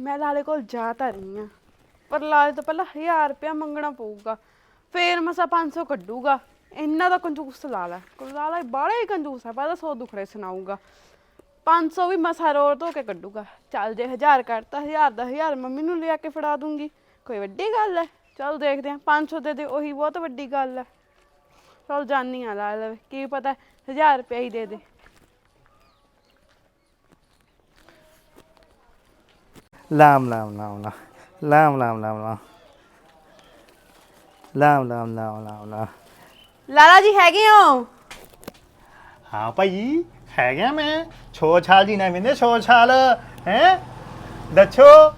ਮੈਂ ਲਾਲੇ ਕੋਲ ਜਾ ਤਾਂ ਰਹੀ ਆ ਪਰ ਲਾਲੇ ਤੋਂ ਪਹਿਲਾਂ 1000 ਰੁਪਇਆ ਮੰਗਣਾ ਪਊਗਾ। ਫੇਰ ਮਸਾ 500 ਕੱਢੂਗਾ। ਇੰਨਾ ਦਾ ਕੰਜੂਸ ਲਾਲਾ ਲਾਲਾ ਬਾੜਾ ਹੀ ਕੰਜੂਸ ਹੈ। ਪਹਿਲਾਂ ਸੌ ਦੁਖੜੇ ਸੁਣਾਊਗਾ। 500 ਵੀ ਮਸਾ ਰੋੜ ਧੋ ਕੇ ਕੱਢੂਗਾ। ਚੱਲ ਜੇ 1000 ਕੱਢਤਾ 1000 ਦਾ 1000 ਮੰਮੀ ਨੂੰ ਲਿਆ ਕੇ ਫੜਾ ਦੂੰਗੀ। ਕੋਈ ਵੱਡੀ ਗੱਲ ਹੈ। ਚਲ ਦੇਖਦੇ ਆ 500 ਦੇ ਦੇ ਉਹੀ ਬਹੁਤ ਵੱਡੀ ਗੱਲ ਹੈ। ਚਲ ਜਾਨੀ ਆ ਲਾ ਲਵੇ ਕੀ ਪਤਾ 1000 ਰੁਪਇਆ ਹੀ ਦੇ ਦੇ। ਲਾਮ ਲਾਮ ਲਾਮ ਲਾਮ ਲਾਮ ਲਾਮ ਲਾਮ ਲਾਮ ਲਾਮ ਲਾਮ ਲਾਮ ਲਾਮ ਲਾਮ ਲਾਲਾ ਜੀ ਹੈਗੇ ਹੋ? ਹਾਂ ਭਾਈ ਹੈਗਾ ਮੈਂ। ਛੋ ਛਾਲ ਜੀ ਨਾ ਮਿੰਦੇ ਛੋ ਛਾਲ ਹੈ? ਦੱਸੋ।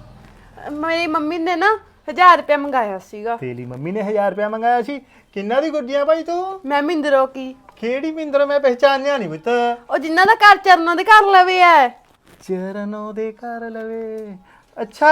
ਮੇਰੀ ਮੰਮੀ ਨੇ ਨਾ 1000 ਰੁਪਇਆ ਮੰਗਾਇਆ ਸੀਗਾ। ਤੇਰੀ ਮੰਮੀ ਨੇ 1000 ਰੁਪਇਆ ਮੰਗਾਇਆ ਸੀ? ਕਿੰਨਾ ਦੀ ਗੁੱਡੀਆਂ ਭਾਈ ਤੂੰ? ਮੈਂ ਮਿੰਦਰੋ ਕੀ? ਕਿਹੜੀ ਮਿੰਦਰ? ਮੈਂ ਪਹਿਚਾਨਿਆ ਨਹੀਂ ਪੁੱਤ। ਉਹ ਜਿਨ੍ਹਾਂ ਦਾ ਘਰ ਚਰਨਾਂ ਦੇ ਘਰ ਲਵੇ ਐ। ਚਰਨੋਂ ਦੇ ਕਰ ਲਵੇ। ਅੱਛਾ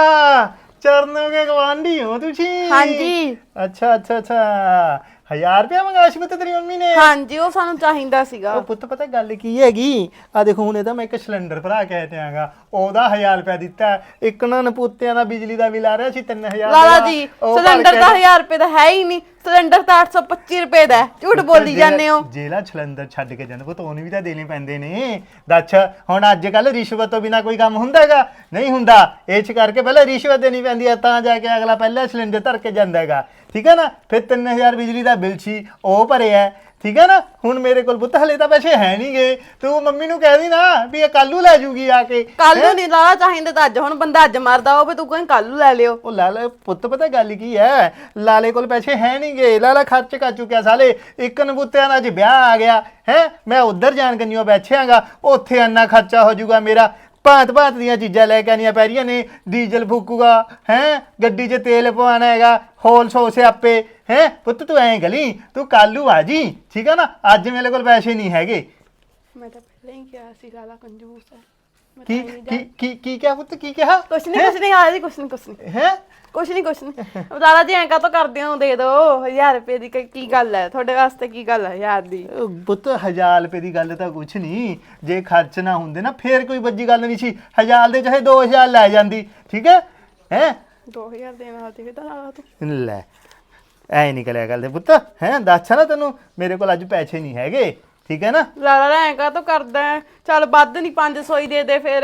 ਚਰਨੋਂ ਕੇ ਗਵਾਂਢੀ ਹੋ ਤੁਸੀਂ? ਹਾਂਜੀ। ਅੱਛਾ ਅੱਛਾ ਅੱਛਾ। 1000 ਰੁਪਇਆ ਮੰਗਾਇਆ ਸੀ ਪੁੱਤ ਤੇਰੀ ਮੰਮੀ ਨੇ? ਹਾਂਜੀ ਉਹ ਸਾਨੂੰ ਚਾਹੀਦਾ ਸੀਗਾ। ਉਹ ਪੁੱਤ ਪਤਾ ਗੱਲ ਕੀ ਹੈਗੀ? ਆ ਦੇਖੋ ਹੁਣ ਇਹਦਾ ਮੈਂ ਇੱਕ ਸਿਲੰਡਰ ਭਰਾ ਕੇ ਹਟਿਆਗਾ ਉਹਦਾ 1000 ਰੁਪਇਆ ਦਿੱਤਾ। ਇੱਕ ਨਾ ਨਪੂਤਿਆਂ ਦਾ ਬਿਜਲੀ ਦਾ ਬਿੱਲ ਆ ਰਿਹਾ ਸੀ 3000 ਲਾਲਾ ਦਾ, ਜੀ ਸਿਲੰਡਰ ਤਾਂ 1000 ਰੁਪਏ ਦਾ ਹੈ ਹੀ ਨਹੀਂ। ਸਿਲੰਡਰ ਤਾਂ 825 ਰੁਪਏ ਦਾ ਹੈ। ਝੂਠ ਬੋਲੀ ਜਾਂਦੇ ਹੋ। ਜਿਹੜਾ ਸਿਲੰਡਰ ਛੱਡ ਕੇ ਜਾਂਦਾ ਪੁੱਤ ਉਹਨੂੰ ਵੀ ਤਾਂ ਦੇਣੇ ਪੈਂਦੇ ਨੇ। ਦੱਸ ਹੁਣ ਅੱਜ ਕੱਲ ਰਿਸ਼ਵਤ ਤੋਂ ਬਿਨਾ ਕੋਈ ਕੰਮ ਹੁੰਦਾ ਹੈਗਾ? ਨਹੀਂ ਹੁੰਦਾ। ਇਹ ਚ ਕਰਕੇ ਪਹਿਲਾਂ ਰਿਸ਼ਵਤ ਦੇਣੀ ਪੈਂਦੀ ਹੈ ਤਾਂ ਜਾ ਕੇ ਅਗਲਾ ਪਹਿਲਾਂ ਸਿਲੰਡਰ ਧਰ ਕੇ ਜਾਂਦਾ ਹੈਗਾ। ਠੀਕ ਹੈ ਨਾ? ਫਿਰ 3000 ਬਿਜਲੀ ਦਾ ਬਿੱਲ ਸੀ ਉਹ ਭਰਿਆ। ਠੀਕ ਹੈ ਨਾ? ਹੁਣ ਮੇਰੇ ਕੋਲ ਪੁੱਤ ਹਲੇ ਤਾਂ ਪੈਸੇ ਹੈ ਨਹੀਂ ਗਏ ਤੂੰ ਮੰਮੀ ਨੂੰ ਕਹਿ ਦੀ ਨਾ ਵੀ ਇਹ ਕੱਲੂ ਲੈ ਜੂਗੀ ਆ ਕੇ। ਕੱਲ ਨੂੰ ਨਹੀਂ ਲਾਲਾ ਚਾਹੀਦਾ ਤਾਂ ਅੱਜ। ਹੁਣ ਬੰਦਾ ਅੱਜ ਮਰਦਾ ਹੋਵੇ ਤੂੰ ਕੋਈ ਕੱਲ ਨੂੰ ਲੈ ਲਿਓ। ਉਹ ਲਾਲਾ ਪੁੱਤ ਪਤਾ ਗੱਲ ਕੀ ਹੈ? ਲਾਲੇ ਕੋਲ ਪੈਸੇ ਹੈ ਨਹੀਂ ਗਏ ਲਾਲਾ ਖਰਚ ਕਰ ਚੁੱਕਿਆ ਸਾਲੇ। ਇੱਕ ਨਬੁੱਤਿਆਂ ਦਾ ਅੱਜ ਵਿਆਹ ਆ ਗਿਆ। ਹੈ? ਮੈਂ ਉਧਰ ਜਾਣ ਕੰਨਿਓ ਬੈਠਿਆਂਗਾ। ਉੱਥੇ ਇੰਨਾ ਖਰਚਾ ਹੋ ਜਾਊਗਾ ਮੇਰਾ। ਭਾਂਤ ਭਾਂਤ ਦੀਆਂ ਚੀਜ਼ਾਂ ਲੈ ਕੇ ਆਣੀਆਂ ਪੈ ਰਹੀਆਂ ਨੇ। ਡੀਜ਼ਲ ਫੂਕੂਗਾ, ਹੈ? ਗੱਡੀ 'ਚ ਤੇਲ ਪਵਾਉਣਾ ਹੈਗਾ ਹੋਲ ਸੋਸੇ ਆਪੇ ਹੈ? ਪੁੱਤ ਤੂੰ ਐਂ ਗਲੀ, ਤੂੰ ਕੱਲੂ ਆ ਜੀ, ਠੀਕ ਆ ਨਾ? ਅੱਜ ਮੇਰੇ ਕੋਲ ਪੈਸੇ ਨਹੀਂ ਹੈਗੇ। ਮੈਂ ਤਾਂ ਪਹਿਲਾਂ ਹੀ ਕਿਹਾ ਸੀ ਲਾਲਾ ਕੰਜੂਸ ਹੈ ਕੀ ਕੀ ਕੀ ਕੀ ਕਿਹਾ ਪੁੱਤ? ਕੀ ਕਿਹਾ? ਕੁਛ ਨਹੀਂ ਕੁਛ ਨਹੀਂ ਲਾਲਾ ਜੀ ਕੁਛ ਨਹੀਂ ਕੁਛ ਨਹੀਂ ਹੈ? ਕੁਛ ਨਹੀਂ ਕੁਛ ਨਹੀਂ ਲਾਲਾ ਜੀ ਐਂ ਕਾਤੋਂ ਕਰਦੇ ਹੋ ਦੇ ਦਿਓ 1000 ਰੁਪਏ ਦੀ ਕੀ- ਕੀ ਗੱਲ ਹੈ? ਤੁਹਾਡੇ ਵਾਸਤੇ ਕੀ ਗੱਲ ਹੈ ਯਾਰ ਦੀ? ਪੁੱਤ 1000 ਰੁਪਏ ਦੀ ਗੱਲ ਤਾਂ ਕੁਛ ਨਹੀਂ ਜੇ ਖਰਚ ਨਾ ਹੁੰਦੇ ਨਾ ਫੇਰ ਕੋਈ ਵੱਜੀ ਗੱਲ ਨਹੀਂ ਸੀ। 1000 ਦੇ ਚਾਹੇ 2000 ਲੈ ਜਾਂਦੀ ਠੀਕ ਹੈ? ਹੈ? 2000 ਦੇਣ ਵਾਲਾ ਤੇ ਤਾਂ ਲਾਲਾ ਤੂੰ। ਲੈ ਐ ਨਿਕਲਿਆ ਗੱਲ ਦੇ ਪੁੱਤ। ਹੈ? ਦੱਸਾਂ ਨਾ ਤੈਨੂੰ ਮੇਰੇ ਕੋਲ ਅੱਜ ਪੈਸੇ ਨਹੀਂ ਹੈਗੇ। ਠੀਕ ਹੈ ਨਾ? ਲਾਲਾ ਐਂ ਕਾਤੋਂ ਕਰਦਾ ਹੈ? ਚੱਲ ਵੱਧ ਨਹੀਂ 500 ਹੀ ਦੇ ਦੇ ਫਿਰ।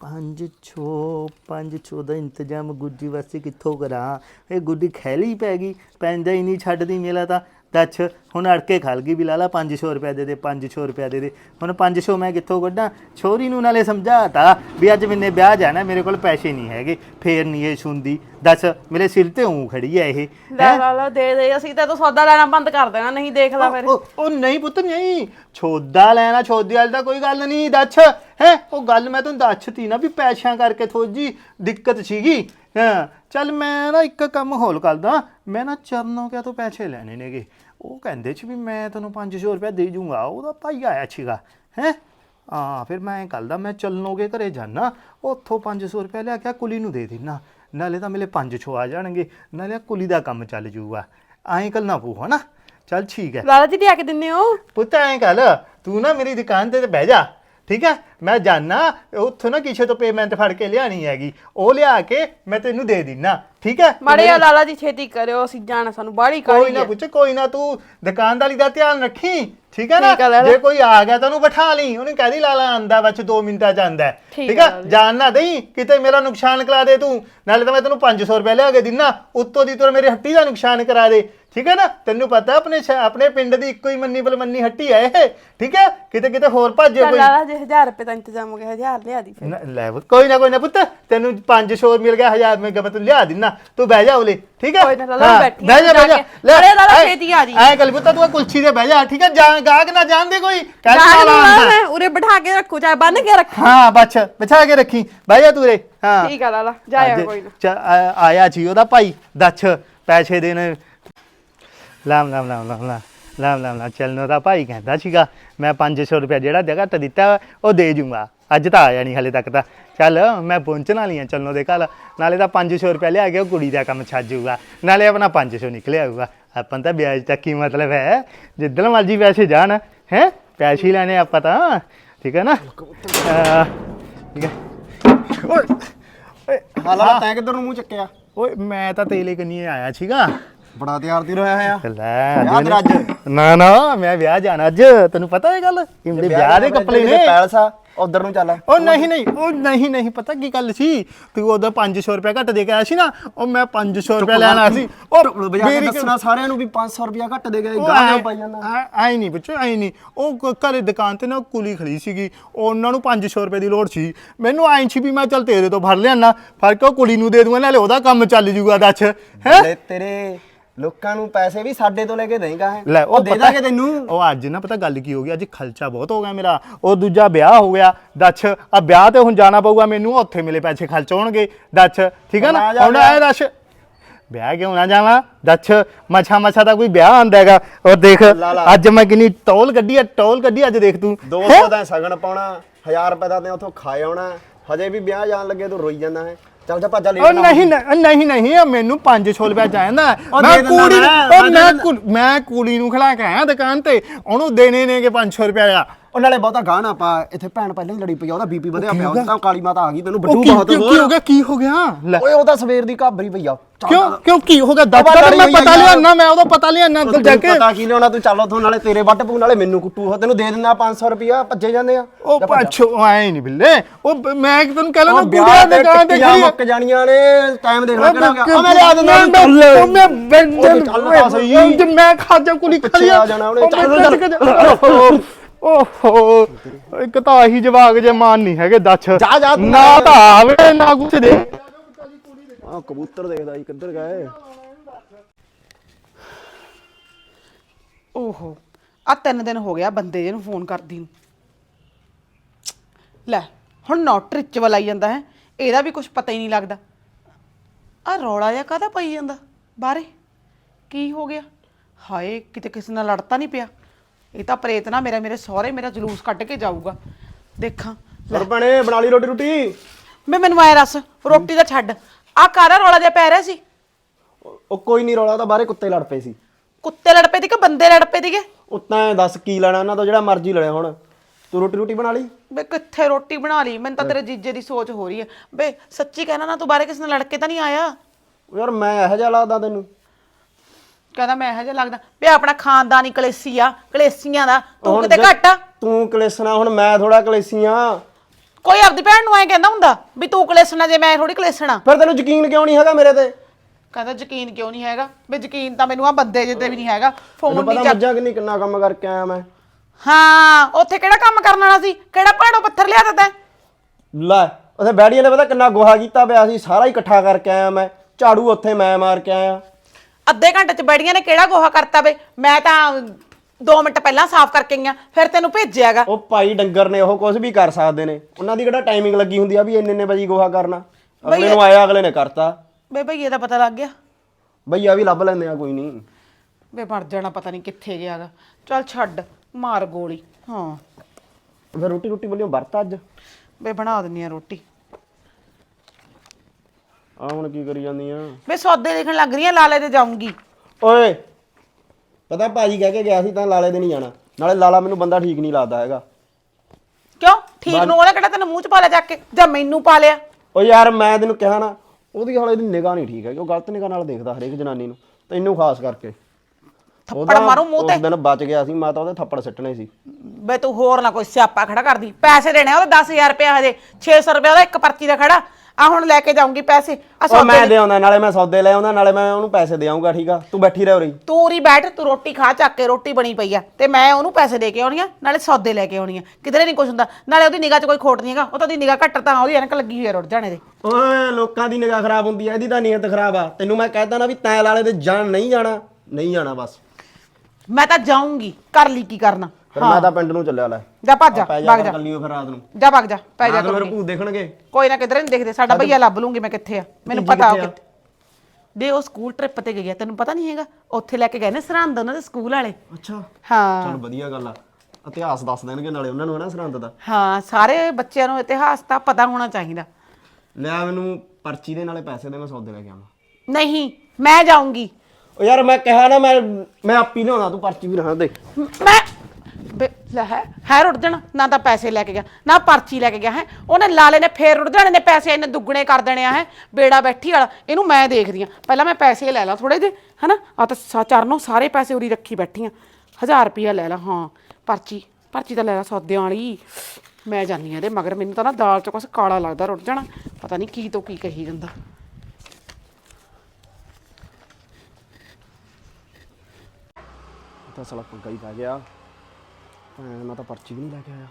ਪੰਜ ਛੋ ਪੰਜ ਛੋ ਦਾ ਇੰਤਜ਼ਾਮ ਗੁੱਡੀ ਵਾਸਤੇ ਕਿੱਥੋਂ ਕਰਾਂ? ਇਹ ਗੁੱਡੀ ਖੈਲੀ ਪੈ ਗਈ ਪੈਂਦਾ ਹੀ ਨਹੀਂ ਛੱਡਦੀ ਮੇਲਾ ਤਾਂ। ਦੱਛ ਹੁਣ ਅੜ ਕੇ ਖਲ ਗਈ ਵੀ ਲਾਲਾ 500 ਰੁਪਏ ਦੇ ਦੇ 500 ਰੁਪਏ ਦੇ ਦੇ। ਹੁਣ 500 ਮੈਂ ਕਿੱਥੋਂ ਕੱਢਾਂ? ਛੋਰੀ ਨੂੰ ਨਾਲੇ ਸਮਝਾਤਾ ਵੀ ਅੱਜ ਮੈਨੇ ਵਿਆਹ ਜਾਣਾ ਮੇਰੇ ਕੋਲ ਪੈਸੇ ਨਹੀਂ ਹੈਗੇ ਫੇਰ ਨਹੀਂ ਇਹ ਸੁਣਦੀ। ਦੱਸ ਮੇਰੇ ਸਿਰ ਤੇ ਉਂ ਖੜੀ ਹੈ ਇਹ ਲੈ ਲਾਲਾ ਦੇ ਦੇ ਅਸੀਂ ਤਾਂ ਤੂੰ ਸੌਦਾ ਲੈਣਾ ਬੰਦ ਕਰ ਦੇਣਾ ਨਹੀਂ ਦੇਖ ਲੈ ਫਿਰ। ਉਹ ਉਹ ਨਹੀਂ ਪੁੱਤ ਨਹੀਂ। ਛੋਦਾ ਲੈਣਾ ਛੋਦੇ ਵਾਲੀ ਤਾਂ ਕੋਈ ਗੱਲ ਨਹੀਂ ਦੱਛ ਹੈ? ਉਹ ਗੱਲ ਮੈਂ ਤੈਨੂੰ ਦੱਸਤੀ ਨਾ ਵੀ ਪੈਸਿਆਂ ਕਰਕੇ ਥੋੜੀ ਦਿੱਕਤ ਸੀਗੀ ਹਾਂ? ਚੱਲ ਮੈਂ ਨਾ ਇੱਕ ਕੰਮ ਹੋਲ ਕਰਦਾ। ਮੈਂ ਨਾ ਚਰਨੋਂ ਕਿਆ ਤੋਂ ਪੈਸੇ ਲੈਣੇ ਨੇਗੇ। ਉਹ ਕਹਿੰਦੇ ਸੀ ਵੀ ਮੈਂ ਤੈਨੂੰ 500 ਰੁਪਏ ਦੇ ਜੂੰਗਾ। ਉਹਦਾ ਭਾਈ ਆਇਆ ਸੀਗਾ ਹੈ? ਹਾਂ ਫਿਰ ਮੈਂ ਕੱਲਦਾ ਮੈਂ ਚੱਲਣੋਗੇ ਘਰੇ ਜਾਣਾ ਉੱਥੋਂ 500 ਰੁਪਏ ਲਿਆ ਕੇ ਕੁਲੀ ਨੂੰ ਦੇ ਦੇਣਾ ਨਾਲੇ ਤਾਂ ਮੇਰੇ 500 ਆ ਜਾਣਗੇ ਨਾਲੇ ਕੁਲੀ ਦਾ ਕੰਮ ਚੱਲ ਜੂਗਾ। ਐਂ ਕੱਲ ਨਾ ਪੂ ਹਨਾ? ਚੱਲ ਠੀਕ ਹੈ ਲਾਲਾ ਜੀ ਲਿਆ ਕੇ ਦਿੰਨੇ ਹੋ? ਪੁੱਤ ਐਂ ਕਰ ਤੂੰ ਨਾ ਮੇਰੀ ਦੁਕਾਨ ਤੇ ਬਹਿ ਜਾ। ਠੀਕ ਹੈ? ਮੈਂ ਜਾਣਾ ਉੱਥੋਂ ਨਾ ਕਿਸੇ ਤੋਂ ਪੇਮੈਂਟ ਫੜ ਕੇ ਲਿਆਣੀ ਹੈਗੀ। ਉਹ ਲਿਆ ਕੇ ਮੈਂ ਤੈਨੂੰ ਦੇ ਦਿੰਨਾ ਠੀਕ ਹੈ? ਮਾੜੇ ਜਿਹਾ ਲਾਲਾ ਜੀ ਛੇਤੀ ਕਰਿਓ ਅਸੀਂ ਜਾਣਾ ਸਾਨੂੰ ਬਾੜੀ ਕੋਈ ਕਾਹਲੀ ਨਾ ਹੈ ਪੁੱਛ ਕੋਈ ਨਾ ਤੂੰ ਦੁਕਾਨਦਾਰੀ ਦਾ ਧਿਆਨ ਰੱਖੀ ਠੀਕ ਹੈ ਠੀਕ ਨਾ ਲਾਲਾ। ਜੇ ਕੋਈ ਆ ਗਿਆ ਤਾਂ ਉਹਨੂੰ ਬਿਠਾ ਲਈ ਉਹਨੂੰ ਕਹਿ ਦੀ ਲਾਲਾ ਆਂਦਾ ਵਿੱਚ 2 ਮਿੰਟਾਂ ਹੈ। ਠੀਕ ਠੀਕ ਹੈ? ਹੈ ਲਾਲਾ। ਜਾਣ ਨਾ ਦੇਈ ਕਿਤੇ ਮੇਰਾ ਨੁਕਸਾਨ ਕਰਾ ਦੇ ਤੂੰ। ਨਾਲੇ ਤਾਂ ਮੈਂ ਤੈਨੂੰ 500 ਰੁਪਏ ਲਿਆ ਕੇ ਦਿੰਨਾ ਉੱਤੋਂ ਦੀ ਤੂੰ ਮੇਰੇ ਹੱਟੀ ਦਾ ਨੁਕਸਾਨ ਕਰਾ ਦੇ। ਠੀਕ ਹੈ ਨਾ? ਤੈਨੂੰ ਪਤਾ ਆਪਣੇ ਸ਼ਹਿ- ਆਪਣੇ ਪਿੰਡ ਦੀ ਇੱਕੋ ਹੀ ਮੰਨੀ ਬਲਮੰਨੀ ਹੱਟੀ ਹੈ ਇਹ? ਠੀਕ ਹੈ? ਕਿਤੇ ਕਿਤੇ ਹੋਰ ਭੱਜੇ ਚੱਲ ਕੋਈ। ਲਾਲਾ ਜੀ 1000 ਰੁਪਏ ਦਾ ਇੰਤਜ਼ਾਮ ਹੋ ਗਿਆ 1000 ਲਿਆ ਦੀ ਫਿਰ। ਨਾ, ਲੈ ਕੋਈ ਨਾ ਕੋਈ ਨਾ ਪੁੱਤ ਤੈਨੂੰ 500 ਮਿਲ ਗਿਆ 1000 ਮੈਂ ਮੈਂ ਤੈਨੂੰ ਲਿਆ ਦਿੰਨਾ। ਤੂੰ ਬਹਿ ਜਾ ਉਲੇ ਠੀਕ ਹੈ? ਕੋਈ ਨਾ, ਲਾਲਾ, ਹਾਂ, ਬੈਠੀ ਬਹਿ ਜਾ ਬਹਿ ਜਾ ਕੇ। ਅਰੇ ਲਾਲਾ, ਐ- ਛੇਤੀ ਆ ਜੀ। ਐ ਗੱਲ ਪੁੱਤ ਤੂੰ ਆਹ ਕੁਲਛੀ ਤੇ ਬਹਿ ਜਾ ਠੀਕ ਹੈ? ਜਾਂ ਗਾਹਕ ਨਾ ਜਾਣਦੇ ਕੋਈ ਕਹਿ ਲਾਲਾ ਆਉਂਦਾ। ਮੈਂ ਉਰੇ ਬਿਠਾ ਕੇ ਰੱਖੂ ਚਾਹੇ ਬੰਨ ਕੇ ਰੱਖ। ਹਾਂ ਬੱਚ ਬਿਛਾ ਕੇ ਰੱਖੀ ਬਹਿ ਜਾ ਤੂੰ ਉਰੇ ਹਾਂ। ਠੀਕ ਆ ਲਾਲਾ ਜਾਇਆ ਅੱਜ ਕੋਈ ਨਾ। ਚ- ਆ- ਆਇਆ ਜੀ ਉਹਦਾ ਭਾਈ ਦੱਛ ਪੈਸੇ ਦੇਣ ਲਾਮ ਲਾਮ ਲਾਮ ਲਾਮ ਲਾਮ ਲਾਮ ਲਾਮ ਲਾਮ ਚੱਲਨੋ ਦਾ ਭਾਈ ਕਹਿੰਦਾ ਸੀਗਾ ਮੈਂ 500 ਰੁਪਏ ਜਿਹੜਾ ਜਗ੍ਹਾ ਤੇ ਦਿੱਤਾ ਉਹ ਦੇ ਜੂੰਗਾ। ਅੱਜ ਤਾਂ ਆਇਆ ਨਹੀਂ ਹਲੇ ਤੱਕ ਤਾਂ। ਚੱਲ ਮੈਂ ਪਹੁੰਚਣ ਵਾਲੀ ਆ ਚੱਲਨੋ ਦੇ ਘਰ। ਨਾਲੇ ਤਾਂ 500 ਰੁਪਏ ਲਿਆ ਕੇ ਉਹ ਕੁੜੀ ਦਾ ਕੰਮ ਛੱਡ ਜੂਗਾ। ਨਾਲੇ ਆਪਣਾ 500 ਨਿਕਲਿਆ ਆਊਗਾ ਆਪਾਂ ਤਾਂ ਵਿਆਜ ਤੱਕ ਕੀ ਮਤਲਬ ਹੈ? ਜਿੱਦਣ ਮਰਜ਼ੀ ਪੈਸੇ ਜਾਣ ਹੈ? ਪੈਸੇ ਹੀ ਲੈਣੇ ਆਪਾਂ ਤਾਂ। ਠੀਕ ਹੈ ਨਾ? ਠੀਕ ਹੈ। ਓਏ ਓਏ ਹਾਲਾ ਤੈਂ ਕਿੱਧਰ ਨੂੰ ਮੂੰਹ ਚੱਕਿਆ? ਓਏ ਮੈਂ ਤਾਂ ਤੇਲੇ ਕੰਨੀ ਆਇਆ ਸੀਗਾ। ਬੜਾ ਤਿਆਰ ਤਿਰ ਹੋਇਆ ਹੋਇਆ। ਲੈ ਵਿਆਹ ਤੇਰਾ ਅੱਜ? ਨਾ ਨਾ ਮੈਂ ਵਿਆਹ ਜਾਣਾ ਅੱਜ। ਤੈਨੂੰ ਪਤਾ ਇਹ ਗੱਲ? ਇਹਦੇ ਵਿਆਹ ਦੇ ਕੱਪੜੇ ਨੇ। ਪੈਲਸ ਆ ਉਧਰ ਨੂੰ ਚੱਲ। ਉਹ ਨਹੀਂ ਨਹੀਂ ਉਹ ਨਹੀਂ ਨਹੀਂ ਪਤਾ ਕੀ ਗੱਲ ਸੀ? ਤੂੰ ਉਹਦਾ 500 ਰੁਪਏ ਘੱਟ ਦੇ ਕੇ ਆਇਆ ਸੀ ਨਾ ਉਹ ਮੈਂ 500 ਰੁਪਏ ਲੈਣ ਆਇਆ ਸੀ। ਉਹ ਕੇ ਮੇਰੀ ਦੱਸਣਾ ਸਾਰਿਆਂ ਨੂੰ ਵੀ 500 ਰੁਪਇਆ ਘੱਟ ਦੇ ਗਏ ਉਹ ਗਾਣਾ ਪਾਈ ਜਾਂਦਾ? ਐਂ- ਐਂ ਨਹੀਂ ਬੱਚੋ ਐਂ ਨਹੀਂ। ਉਹ ਕ- ਘਰੇ ਦੁਕਾਨ ਤੇ ਨਾ ਕੁਲੀ ਖੜੀ ਸੀਗੀ ਉਹਨਾਂ ਨੂੰ 500 ਰੁਪਏ ਦੀ ਲੋੜ ਸੀ। ਮੈਨੂੰ ਐਂ ਸੀ ਵੀ ਮੈਂ ਚੱਲ ਤੇਰੇ ਤੋਂ ਫੜ ਲਿਆਣਾ ਫੜ ਕੇ ਉਹ ਕੁੜੀ ਨੂੰ ਦੇ ਦੂੰਗਾ ਨਾਲੇ ਉਹਦਾ ਕੰਮ ਚੱਲ ਜੂਗਾ ਦੱਸ। ਹੈ? ਲੈ ਤੇਰੇ ਲੋਕਾਂ ਨੂੰ ਪੈਸੇ ਵੀ ਸਾਡੇ ਤੋਂ ਲੈ ਕੇ ਦੇਂਗਾ ਹੈ ਲੈ ਉਹ ਦੇ ਪਤਾ ਦਾਂਗੇ ਤੈਨੂੰ। ਉਹ ਅੱਜ ਨਾ ਪਤਾ ਗੱਲ ਕੀ ਹੋ ਗਈ ਅੱਜ ਖਲਚਾ ਬਹੁਤ ਹੋ ਗਿਆ ਮੇਰਾ। ਉਹ ਦੂਜਾ ਵਿਆਹ ਹੋ ਗਿਆ ਦੱਸ ਆ ਵਿਆਹ ਤੇ ਹੁਣ ਜਾਣਾ ਪਊਗਾ ਮੈਨੂੰ ਉੱਥੇ ਮਿਲੇ ਪੈਸੇ ਖਰਚ ਹੋਣਗੇ ਦੱਸ ਠੀਕ ਹੈ ਨਾ? ਹੁਣ ਆ ਐ ਦੱਸ। ਵਿਆਹ ਕਿਉਂ ਨਾ ਜਾਵਾਂ? ਦੱਸ ਮਛਾ ਮਛਾ ਦਾ ਕੋਈ ਵਿਆਹ ਆਂਦਾ ਹੈਗਾ। ਉਹ ਦੇਖ ਲਾ ਲਾ। ਅੱਜ ਮੈਂ ਕਿੰਨੀ ਟੋਲ ਕੱਢੀ ਆ ਟੋਲ ਕੱਢੀ ਅੱਜ ਦੇਖ ਤੂੰ। 200 ਦਾ ਸਗਣ ਪਾਉਣਾ 1000 ਰੁਪਏ ਦਾ ਤੇ ਉਥੋਂ ਖਾ ਆਉਣਾ। ਹਜੇ ਵੀ ਵਿਆਹ ਜਾਣ ਲੱਗੇ ਤੂੰ ਰੋਈ ਜਾਂਦਾ ਹੈ। ਚੱਲ ਜਾ ਭੱਜਾ ਉਹ ਲੇਟ ਨਹੀਂ ਨਹੀਂ ਨਹੀਂ ਨਹੀਂ ਉਹ ਮੈਨੂੰ 500 ਰੁਪਏ ਚਾਹੀਦਾ ਉਹ ਮੈਂ ਦੇ ਦਿੰਦਾ ਕੁੜੀ ਮੈਂ, ਉਹ ਮੈਂ ਦੇ ਮੈਂ ਦਿੰਦਾ। ਕੁ- ਮੈਂ ਕੁੜੀ ਨੂੰ ਖਿਲਾ ਕੇ ਆਇਆ ਦੁਕਾਨ ਤੇ। ਉਹਨੂੰ ਦੇਣੇ ਨੇਗੇ 500 ਰੁਪਏ ਆ ਉਹ ਨਾਲੇ ਬਹੁਤਾ ਗਾਣਾ ਪਾ ਇੱਥੇ ਭੈਣ ਪਹਿਲਾਂ ਹੀ ਲੜੀ ਪਈ ਆ ਉਹਦਾ ਬੀਪੀ ਵਧਿਆ ਪਿਆ ਉਹ ਤਾਂ ਕਾਲੀ ਮਾਤਾ ਆ ਗਈ ਤੈਨੂੰ ਉਹ ਬੱਟੂ ਕੀ ਬਹੁਤ ਕੀ- ਕੀ ਹੋ ਗਿਆ ਕੀ ਹੋ ਗਿਆ? ਲੈ। ਓਏ ਉਹ ਤਾਂ ਸਵੇਰ ਦੀ ਘਾਬਰੀ ਪਈ ਆ। ਚੱਲ ਕਿਉਂ ਕਿਉਂ ਕੀ ਹੋ ਗਿਆ? ਉਹ ਲੜੀ ਮੈਂ ਪਤਾ ਲਿਆ। ਨਾ ਮੈਂ ਉਹਦਾ ਪਤਾ ਲਿਆ ਨਾ ਅੰਦਰ ਜਾ ਤੈਨੂੰ ਕੇ। ਪਤਾ ਕੀ ਲਿਆਉਣਾ ਤੂੰ ਚੱਲ ਉਥੋਂ ਨਾਲੇ ਤੇਰੇ ਵੱਟ ਪੂ ਨਾਲੇ ਮੈਨੂੰ ਕੁੱਟੂ ਤੈਨੂੰ ਦੇ ਦਿੰਦਾ 500 ਰੁਪਿਆ ਭੱਜੇ ਜਾਂਦੇ ਆ। ਉਹ ਪਾਛੋ ਐ ਨਹੀਂ ਬਿੱਲੇ। ਉਹ ਬ- ਮੈਂ ਤੈਨੂੰ ਕਹਿ ਲੈਣਾ ਉਹ ਵਿਆਹ ਦੇ ਦੇ ਦੁਕਾਨ ਤੇ ਟਿੱਕੀਆਂ। ਮੁੱਕ ਜਾਣੀਆਂ ਨੇ ਟਾਈਮ ਦੇਖ ਲੈ ਉਹ ਕਿਹੜਾ ਗਿਆ। ਉਹ ਮੈਂ ਲਿਆ ਦਿੰਦਾ ਚੱਲ। ਉਹ ਮੈਂ ਬੰਦਨ ਚੱਲ ਤਾਂ ਸਹੀ। ਉਹ ਮੈਂ ਖਾਜਾ ਕੁੜੀ ਪਿੱਛੇ ਖੜੀ ਆ ਜਾਣਾ ਉਹਨੇ, ਉਹ ਚੱਲ ਚੱਲ। ਓਹੋ ਇੱਕ ਤਾਂ ਆਹੀ ਜਵਾਗ ਜੇ ਮਾਨ ਨਹੀਂ ਹੈਗੇ ਦੱਸ। ਜਾ, ਜਾ ਤੂੰ। ਨਾ ਤਾਂ ਆਵੇ ਨਾ ਕੁਛ ਦੇ। ਆ ਕਬੂਤਰ ਦੇਖਦਾ ਸੀ ਕਿੱਧਰ ਗਏ ਓਹੋ ਆ ਤਿੰਨ ਦਿਨ ਹੋ ਗਿਆ ਬੰਦੇ ਜਿਹਨੂੰ ਫੋਨ ਕਰਦੀ ਨੂੰ। ਲੈ ਹੁਣ ਨੋਟ ਰਿਚਵਲ ਆਈ ਜਾਂਦਾ ਹੈ ਇਹਦਾ ਵੀ ਕੁਝ ਪਤਾ ਹੀ ਨਹੀਂ ਲੱਗਦਾ। ਆ ਰੌਲਾ ਜਿਹਾ ਕਾਹਦਾ ਪਈ ਜਾਂਦਾ ਬਾਰੇ ਕੀ ਹੋ ਗਿਆ? ਹਾਏ ਕਿਤੇ ਕਿਸੇ ਨਾਲ ਲੜਤਾ ਨਹੀਂ ਪਿਆ। ਇਹ ਤਾਂ ਪ੍ਰੇਤ ਨਾ ਮੇਰਾ ਮੇਰੇ ਸਹੁਰੇ ਮੇਰਾ ਜਲੂਸ ਕੱਢ ਕੇ ਜਾਊਗਾ। ਦੇਖਾਂ। ਸਰ ਭੈਣੇ ਬਣਾ ਲਈ ਰੋਟੀ ਰੋਟੀ ਮੈਂ ਮੈਨੂੰ ਆਇਆ ਰਸ ਰੋਟੀ ਦਾ ਛੱਡ। ਆ ਕਾਹਦਾ ਰੌਲਾ ਜਿਹਾ ਪੈ ਰਿਹਾ ਸੀ। ਉਹ ਕੋਈ ਨਹੀਂ ਰੌਲਾ ਤਾਂ ਬਾਹਰੇ ਕੁੱਤੇ ਲੜ ਪਏ ਸੀ। ਕੁੱਤੇ ਲੜ ਪਏ ਤੇ ਕਿ ਬੰਦੇ ਲੜ ਪਏ ਸੀਗੇ? ਉਤਾਂ ਦੱਸ ਕੀ ਲੈਣਾ ਇਹਨਾਂ ਤੋਂ ਜਿਹੜਾ ਮਰਜ਼ੀ ਲੜਿਆ ਹੁਣ। ਤੂੰ ਰੋਟੀ ਰੋਟੀ ਬਣਾ ਲਈ? ਬੇ ਕਿੱਥੇ ਰੋਟੀ ਬਣਾ ਲਈ? ਮੈਨੂੰ ਤਾਂ ਤੇਰੇ ਜੀਜੇ ਦੀ ਸੋਚ ਹੋ ਰਹੀ ਹੈ। ਬੇ ਸੱਚੀ ਕਹਿਣਾ ਨਾ ਤੂੰ ਬਾਰੇ ਕਿਸੇ ਨਾਲ ਲੜ ਕੇ ਤਾਂ ਨਹੀਂ ਆਇਆ? ਉਹ ਯਾਰ ਮੈਂ ਇਹੋ ਜਿਹਾ ਲੱਗਦਾ ਤੈਨੂੰ। ਕਹਿੰਦਾ ਮੈਂ ਇਹੋ ਜਿਹਾ ਲੱਗਦਾ ਬੇ ਆਪਣਾ ਖਾਨਦਾਨੀ ਕਲੇਸੀ ਆ ਕਲੇਸੀਆਂ ਦਾ ਤੂੰ ਹੁਣ ਕਿਤੇ ਜੇ ਘੱਟ ਆ। ਤੂੰ ਕਲੇਸਣਾ ਹੁਣ ਮੈਂ ਥੋੜਾ ਕਲੇਸੀਆਂ ਕੋਈ ਆਪਦੀ ਭੈਣ ਨੂੰ ਐ ਕਹਿੰਦਾ ਹੁੰਦਾ ਵੀ ਤੂੰ ਕਲੇਸਣਾ ਜੇ ਮੈਂ ਥੋੜੀ ਕਲੇਸਣਾ। ਫਿਰ ਤੈਨੂੰ ਯਕੀਨ ਕਿਉਂ ਨਹੀਂ ਹੈਗਾ ਮੇਰੇ ਤੇ? ਕਹਿੰਦਾ ਯਕੀਨ ਕਿਉਂ ਨਹੀਂ ਹੈਗਾ ਬੇ ਯਕੀਨ ਤਾਂ ਮੈਨੂੰ ਆ ਬੰਦੇ ਜਿੱਤੇ ਵੀ ਨਹੀਂ ਹੈਗਾ ਤੈਨੂੰ ਫੋਨ ਪਤਾ ਨਹੀਂ ਚੱਕ ਮੱਝਾਂ ਕਿੰਨੀ ਕਿੰਨਾ ਕੰਮ ਕਰਕੇ ਆਇਆ ਮੈਂ। ਹਾਂ ਉੱਥੇ ਕਿਹੜਾ ਕੰਮ ਕਰਨ ਵਾਲਾ ਸੀ? ਕਿਹੜਾ ਪਹਾੜੋਂ ਪੱਥਰ ਲਿਆ ਦਿੱਤਾ? ਲੈ ਉਥੇ ਬੈੜੀਆਂ ਨੇ ਪਤਾ ਕਿੰਨਾ ਗੋਹਾ ਕੀਤਾ ਪਿਆ ਸੀ ਸਾਰਾ ਹੀ ਇਕੱਠਾ ਕਰਕੇ ਆਇਆ ਮੈਂ ਝਾੜੂ ਉੱਥੇ ਮੈਂ ਮਾਰ ਕੇ ਆਇਆ। ਅੱਧੇ ਘੰਟੇ ਚ ਬੈੜੀਆਂ ਨੇ ਕਿਹੜਾ ਗੋਹਾ ਕਰਤਾ ਬੇ ਮੈਂ ਤਾਂ 2 ਮਿੰਟ ਪਹਿਲਾਂ ਸਾਫ਼ ਕਰਕੇ ਗਈਆਂ ਫਿਰ ਤੈਨੂੰ ਭੇਜਿਆਗਾ। ਉਹ ਭਾਈ ਡੰਗਰ ਨੇ ਉਹ ਕੁਝ ਵੀ ਕਰ ਸਕਦੇ ਨੇ। ਉਹਨਾਂ ਦੀ ਕਿਹੜਾ ਟਾਈਮਿੰਗ ਲੱਗੀ ਹੁੰਦੀ ਆ ਵੀ ਇੰਨੇ ਇੰਨੇ ਵਜੇ ਗੋਹਾ ਕਰਨਾ? ਅਗਲੇ ਨੂੰ ਆਇਆ ਅਗਲੇ ਨੇ ਕਰਤਾ। ਬੇ ਭਈਏ ਦਾ ਪਤਾ ਲੱਗ ਗਿਆ। ਭਈਆ ਵੀ ਲੱਭ ਲੈਂਦੇ ਆ ਕੋਈ ਨਹੀਂ। ਵੇ ਮਰ ਜਾਣਾ ਪਤਾ ਨਹੀਂ ਕਿੱਥੇ ਗਿਆਗਾ ਚੱਲ ਛੱਡ ਮਾਰ ਗੋਲੀ। ਹਾਂ। ਫਿਰ ਰੋਟੀ ਰੋਟੀ ਬੋਲਿਓ ਵਰਤ ਅੱਜ? ਵੇ ਬਣਾ ਦਿੰਨੀ ਆ ਰੋਟੀ। ਆ ਹੁਣ ਕੀ ਕਰੀ ਜਾਂਦੀ ਆ? ਵੇ ਸੌਦੇ ਲਿਖਣ ਲੱਗ ਰਹੀ ਆ ਲਾਲੇ ਤੇ ਜਾਊਂਗੀ। ਓਏ ਪਤਾ ਭਾਜੀ ਕਹਿ ਕੇ ਗਿਆ ਸੀ ਤਾਂ ਲਾਲੇ ਦੇ ਨਹੀਂ ਜਾਣਾ। ਨਾਲੇ ਲਾਲਾ ਮੈਨੂੰ ਬੰਦਾ ਠੀਕ ਨਹੀਂ ਲੱਗਦਾ ਹੈਗਾ। ਕਿਉਂ? ਠੀਕ ਨੂੰ ਉਹਨੇ ਕਿਹੜਾ ਤੈਨੂੰ ਮੂੰਹ ਚ ਪਾ ਲਿਆ ਚੱਕ ਕੇ? ਜਾਂ ਮੈਨੂੰ ਪਾ ਲਿਆ? ਓ ਯਾਰ ਮੈਂ ਤੈਨੂੰ ਕਿਹਾ ਨਾ ਉਹਦੀ ਹਾਲੇ ਦੀ ਨਿਗਾਹ ਨਹੀਂ ਠੀਕ ਹੈਗੀ। ਉਹ ਗਲਤ ਨਿਗਾਹ ਨਾਲ ਦੇਖਦਾ ਹਰੇਕ ਜਨਾਨੀ ਨੂੰ ਤੈਨੂੰ ਖਾਸ ਕਰਕੇ। ਥੱਪੜ ਮਾਰੂ ਮੂੰਹ ਤੇ? ਉਸ ਦਿਨ ਬਚ ਗਿਆ ਸੀ ਮੈਂ ਤਾਂ ਉਹਦੇ ਥੱਪੜ ਸਿੱਟਣੇ ਸੀ। ਵੇ ਤੂੰ ਹੋਰ ਨਾ ਕੋਈ ਸਿਆਪਾ ਖੜਾ ਕਰਦੀ। ਪੈਸੇ ਦੇਣੇ ਆ ਉਹਦੇ 10000 ਰੁਪਏ ਹਜੇ 600 ਰੁਪਏ ਉਹਦਾ ਇੱਕ ਪਰਚੀ ਦਾ ਖੜਾ। ਆ ਹੁਣ ਲੈ ਕੇ ਜਾਊਂਗੀ ਪੈਸੇ। ਆ ਉਹ ਸੌਦੇ ਮੈਂ ਦੇ ਆਉਂਦਾ ਨਾਲੇ ਮੈਂ ਸੌਦੇ ਲੈ ਆਉਂਦਾ ਨਾਲੇ ਮੈਂ ਉਹਨੂੰ ਪੈਸੇ ਦੇ ਆਉਂਗਾ ਠੀਕ ਆ? ਤੂੰ ਬੈਠੀ ਰਹਿ ਉਰੀ। ਤੂੰ ਉਰੀ ਬੈਠ ਤੂੰ ਰੋਟੀ ਖਾ ਚੱਕ ਕੇ ਰੋਟੀ ਬਣੀ ਪਈ ਆ। ਤੇ ਮੈਂ ਉਹਨੂੰ ਪੈਸੇ ਦੇ ਕੇ ਆਉਣੀ ਆ ਨਾਲੇ ਸੌਦੇ ਲੈ ਕੇ ਆਉਣੀ ਆ। ਕਿਧਰੇ ਨਹੀਂ ਕੁਛ ਹੁੰਦਾ। ਨਾਲੇ ਉਹਦੀ ਨਿਗਾਹ 'ਚ ਕੋਈ ਖੋਟ ਨਹੀਂ ਹੈਗਾ। ਉਹ ਤਾਂ ਉਹਦੀ ਨਿਗਾਹ ਘੱਟ ਤਾਂ ਉਹਦੀ ਐਨਕ ਲੱਗੀ ਹੋਈ ਆ ਰੁੜ ਜਾਣੇ ਦੇ। ਓਏ ਲੋਕਾਂ ਦੀ ਨਿਗਾਹ ਖਰਾਬ ਹੁੰਦੀ ਐ ਇਹਦੀ ਤਾਂ ਨੀਅਤ ਖਰਾਬ ਆ। ਤੈਨੂੰ ਮੈਂ ਕਹਿਦਾ ਨਾ ਵੀ ਤੈਂ ਲਾਲੇ ਤੇ ਜਾਣ ਨਹੀਂ ਜਾਣਾ ਨਹੀਂ ਜਾਣਾ ਬਸ। ਮੈਂ ਤਾਂ ਜਾਊਂਗੀ। ਕਰ ਲਈ ਕੀ ਕਰਨਾ? ਫਿਰ ਮੈਂ ਤਾਂ ਪਿੰਡ ਨੂੰ ਚੱਲਿਆ ਲੈ। ਜਾ ਭੱਜ ਜਾ ਪੈ ਜਾ ਭੱਜ ਜਾ। ਫਿਰ ਰਾਤ ਨੂੰ। ਜਾ ਭੱਜ ਜਾ ਪੈ ਜਾ ਰਾਤ ਨੂੰ। ਭੂਤ ਦੇਖਣਗੇ। ਕੋਈ ਨਾ ਕਿਧਰੇ ਨਹੀਂ ਦੇਖਦੇ ਸਾਡਾ ਭਈਆ ਲੱਭ ਲੂੰਗੀ ਮੈਂ ਕਿੱਥੇ ਆ। ਮੈਨੂੰ ਪਤਾ ਉਹ ਕਿੱਥੇ ਦੇ ਉਹ ਸਕੂਲ ਟ੍ਰਿਪ ਤੇ ਗਿਆ ਤੈਨੂੰ ਪਤਾ ਨਹੀਂ ਹੈਗਾ? ਉੱਥੇ ਲੈ ਕੇ ਗਏ ਨੇ ਸਰਹੰਦ ਉਹਨਾਂ ਦੇ ਸਕੂਲ ਵਾਲੇ। ਅੱਛਾ। ਹਾਂ। ਚਲ ਵਧੀਆ ਗੱਲ ਆ। ਇਤਿਹਾਸ ਦੱਸ ਦੇਣਗੇ ਨਾਲੇ ਉਹਨਾਂ ਨੂੰ ਹਨਾ ਸਰਹੰਦ ਦਾ। ਹਾਂ ਸਾਰੇ ਬੱਚਿਆਂ ਨੂੰ ਇਤਿਹਾਸ ਤਾਂ ਪਤਾ ਹੋਣਾ ਚਾਹੀਦਾ। ਲੈ ਮੈਨੂੰ ਪਰਚੀ ਦੇ ਨਾਲੇ ਪੈਸੇ ਦੇ ਮੈਂ ਸੌਦੇ ਲੈ ਕੇ ਆਵਾਂ। ਨਹੀਂ ਮੈਂ ਜਾਊਂਗੀ। ਓ ਯਾਰ ਮੈਂ ਕਿਹਾ ਨਾ ਮੈਂ ਮੈਂ ਆਪੀ ਲਿਆਉਣਾ ਤੂੰ ਪਰਚੀ ਵੀ ਰਹਿਣ ਦੇ। ਮੈਂ ਲੈ ਹੈ ਹੈ ਰੁੜ ਜਾਣਾ, ਨਾ ਤਾਂ ਪੈਸੇ ਲੈ ਕੇ ਗਿਆ, ਨਾ ਪਰਚੀ ਲੈ ਕੇ ਗਿਆ, ਹੈ। ਉਹਨੇ ਲਾਲੇ ਨੇ ਫੇਰ ਰੁੜ ਜਾਣੇ ਨੇ ਪੈਸੇ, ਇਹਨੇ ਦੁੱਗਣੇ ਕਰ ਦੇਣੇ ਆ, ਹੈ। ਬੇੜਾ ਬੈਠੀ ਵਾਲਾ, ਇਹਨੂੰ ਮੈਂ ਦੇਖਦੀ ਆ। ਪਹਿਲਾਂ ਮੈਂ ਪੈਸੇ ਲੈ ਲਾਂ ਥੋੜੇ ਜਿਹੇ, ਹਨਾ? ਆ ਤਾਂ ਸਾ- ਚਰਨੋਂ ਸਾਰੇ ਪੈਸੇ ਉਰੀ ਰੱਖੀ ਬੈਠੀ ਆ। 1000 ਰੁਪਿਆ ਲੈ ਲਾ, ਹਾਂ। ਪਰਚੀ ਪਰਚੀ ਤਾਂ ਲੈ ਲਾ, ਸੌਦਿਆਂ ਵਾਲੀ। ਮੈਂ ਜਾਨੀ ਆ ਇਹਦੇ ਮਗਰ, ਮੈਨੂੰ ਤਾਂ ਨਾ ਦਾਲ ਚ ਕੁਛ ਕਾਲਾ ਲੱਗਦਾ, ਰੁੜ ਜਾਣਾ। ਪਤਾ ਨਹੀਂ ਕੀ ਤੋਂ ਕੀ ਕਹੀ ਜਾਂਦਾ। ਤਾਂ ਸਾਲਾ ਪੰਗਾ ਹੀ ਪੈ ਗਿਆ। ਭੈਣ ਮੈਂ ਤਾਂ ਪਰਚੀ ਵੀ ਨਹੀਂ ਲੈ ਕੇ ਆਇਆ।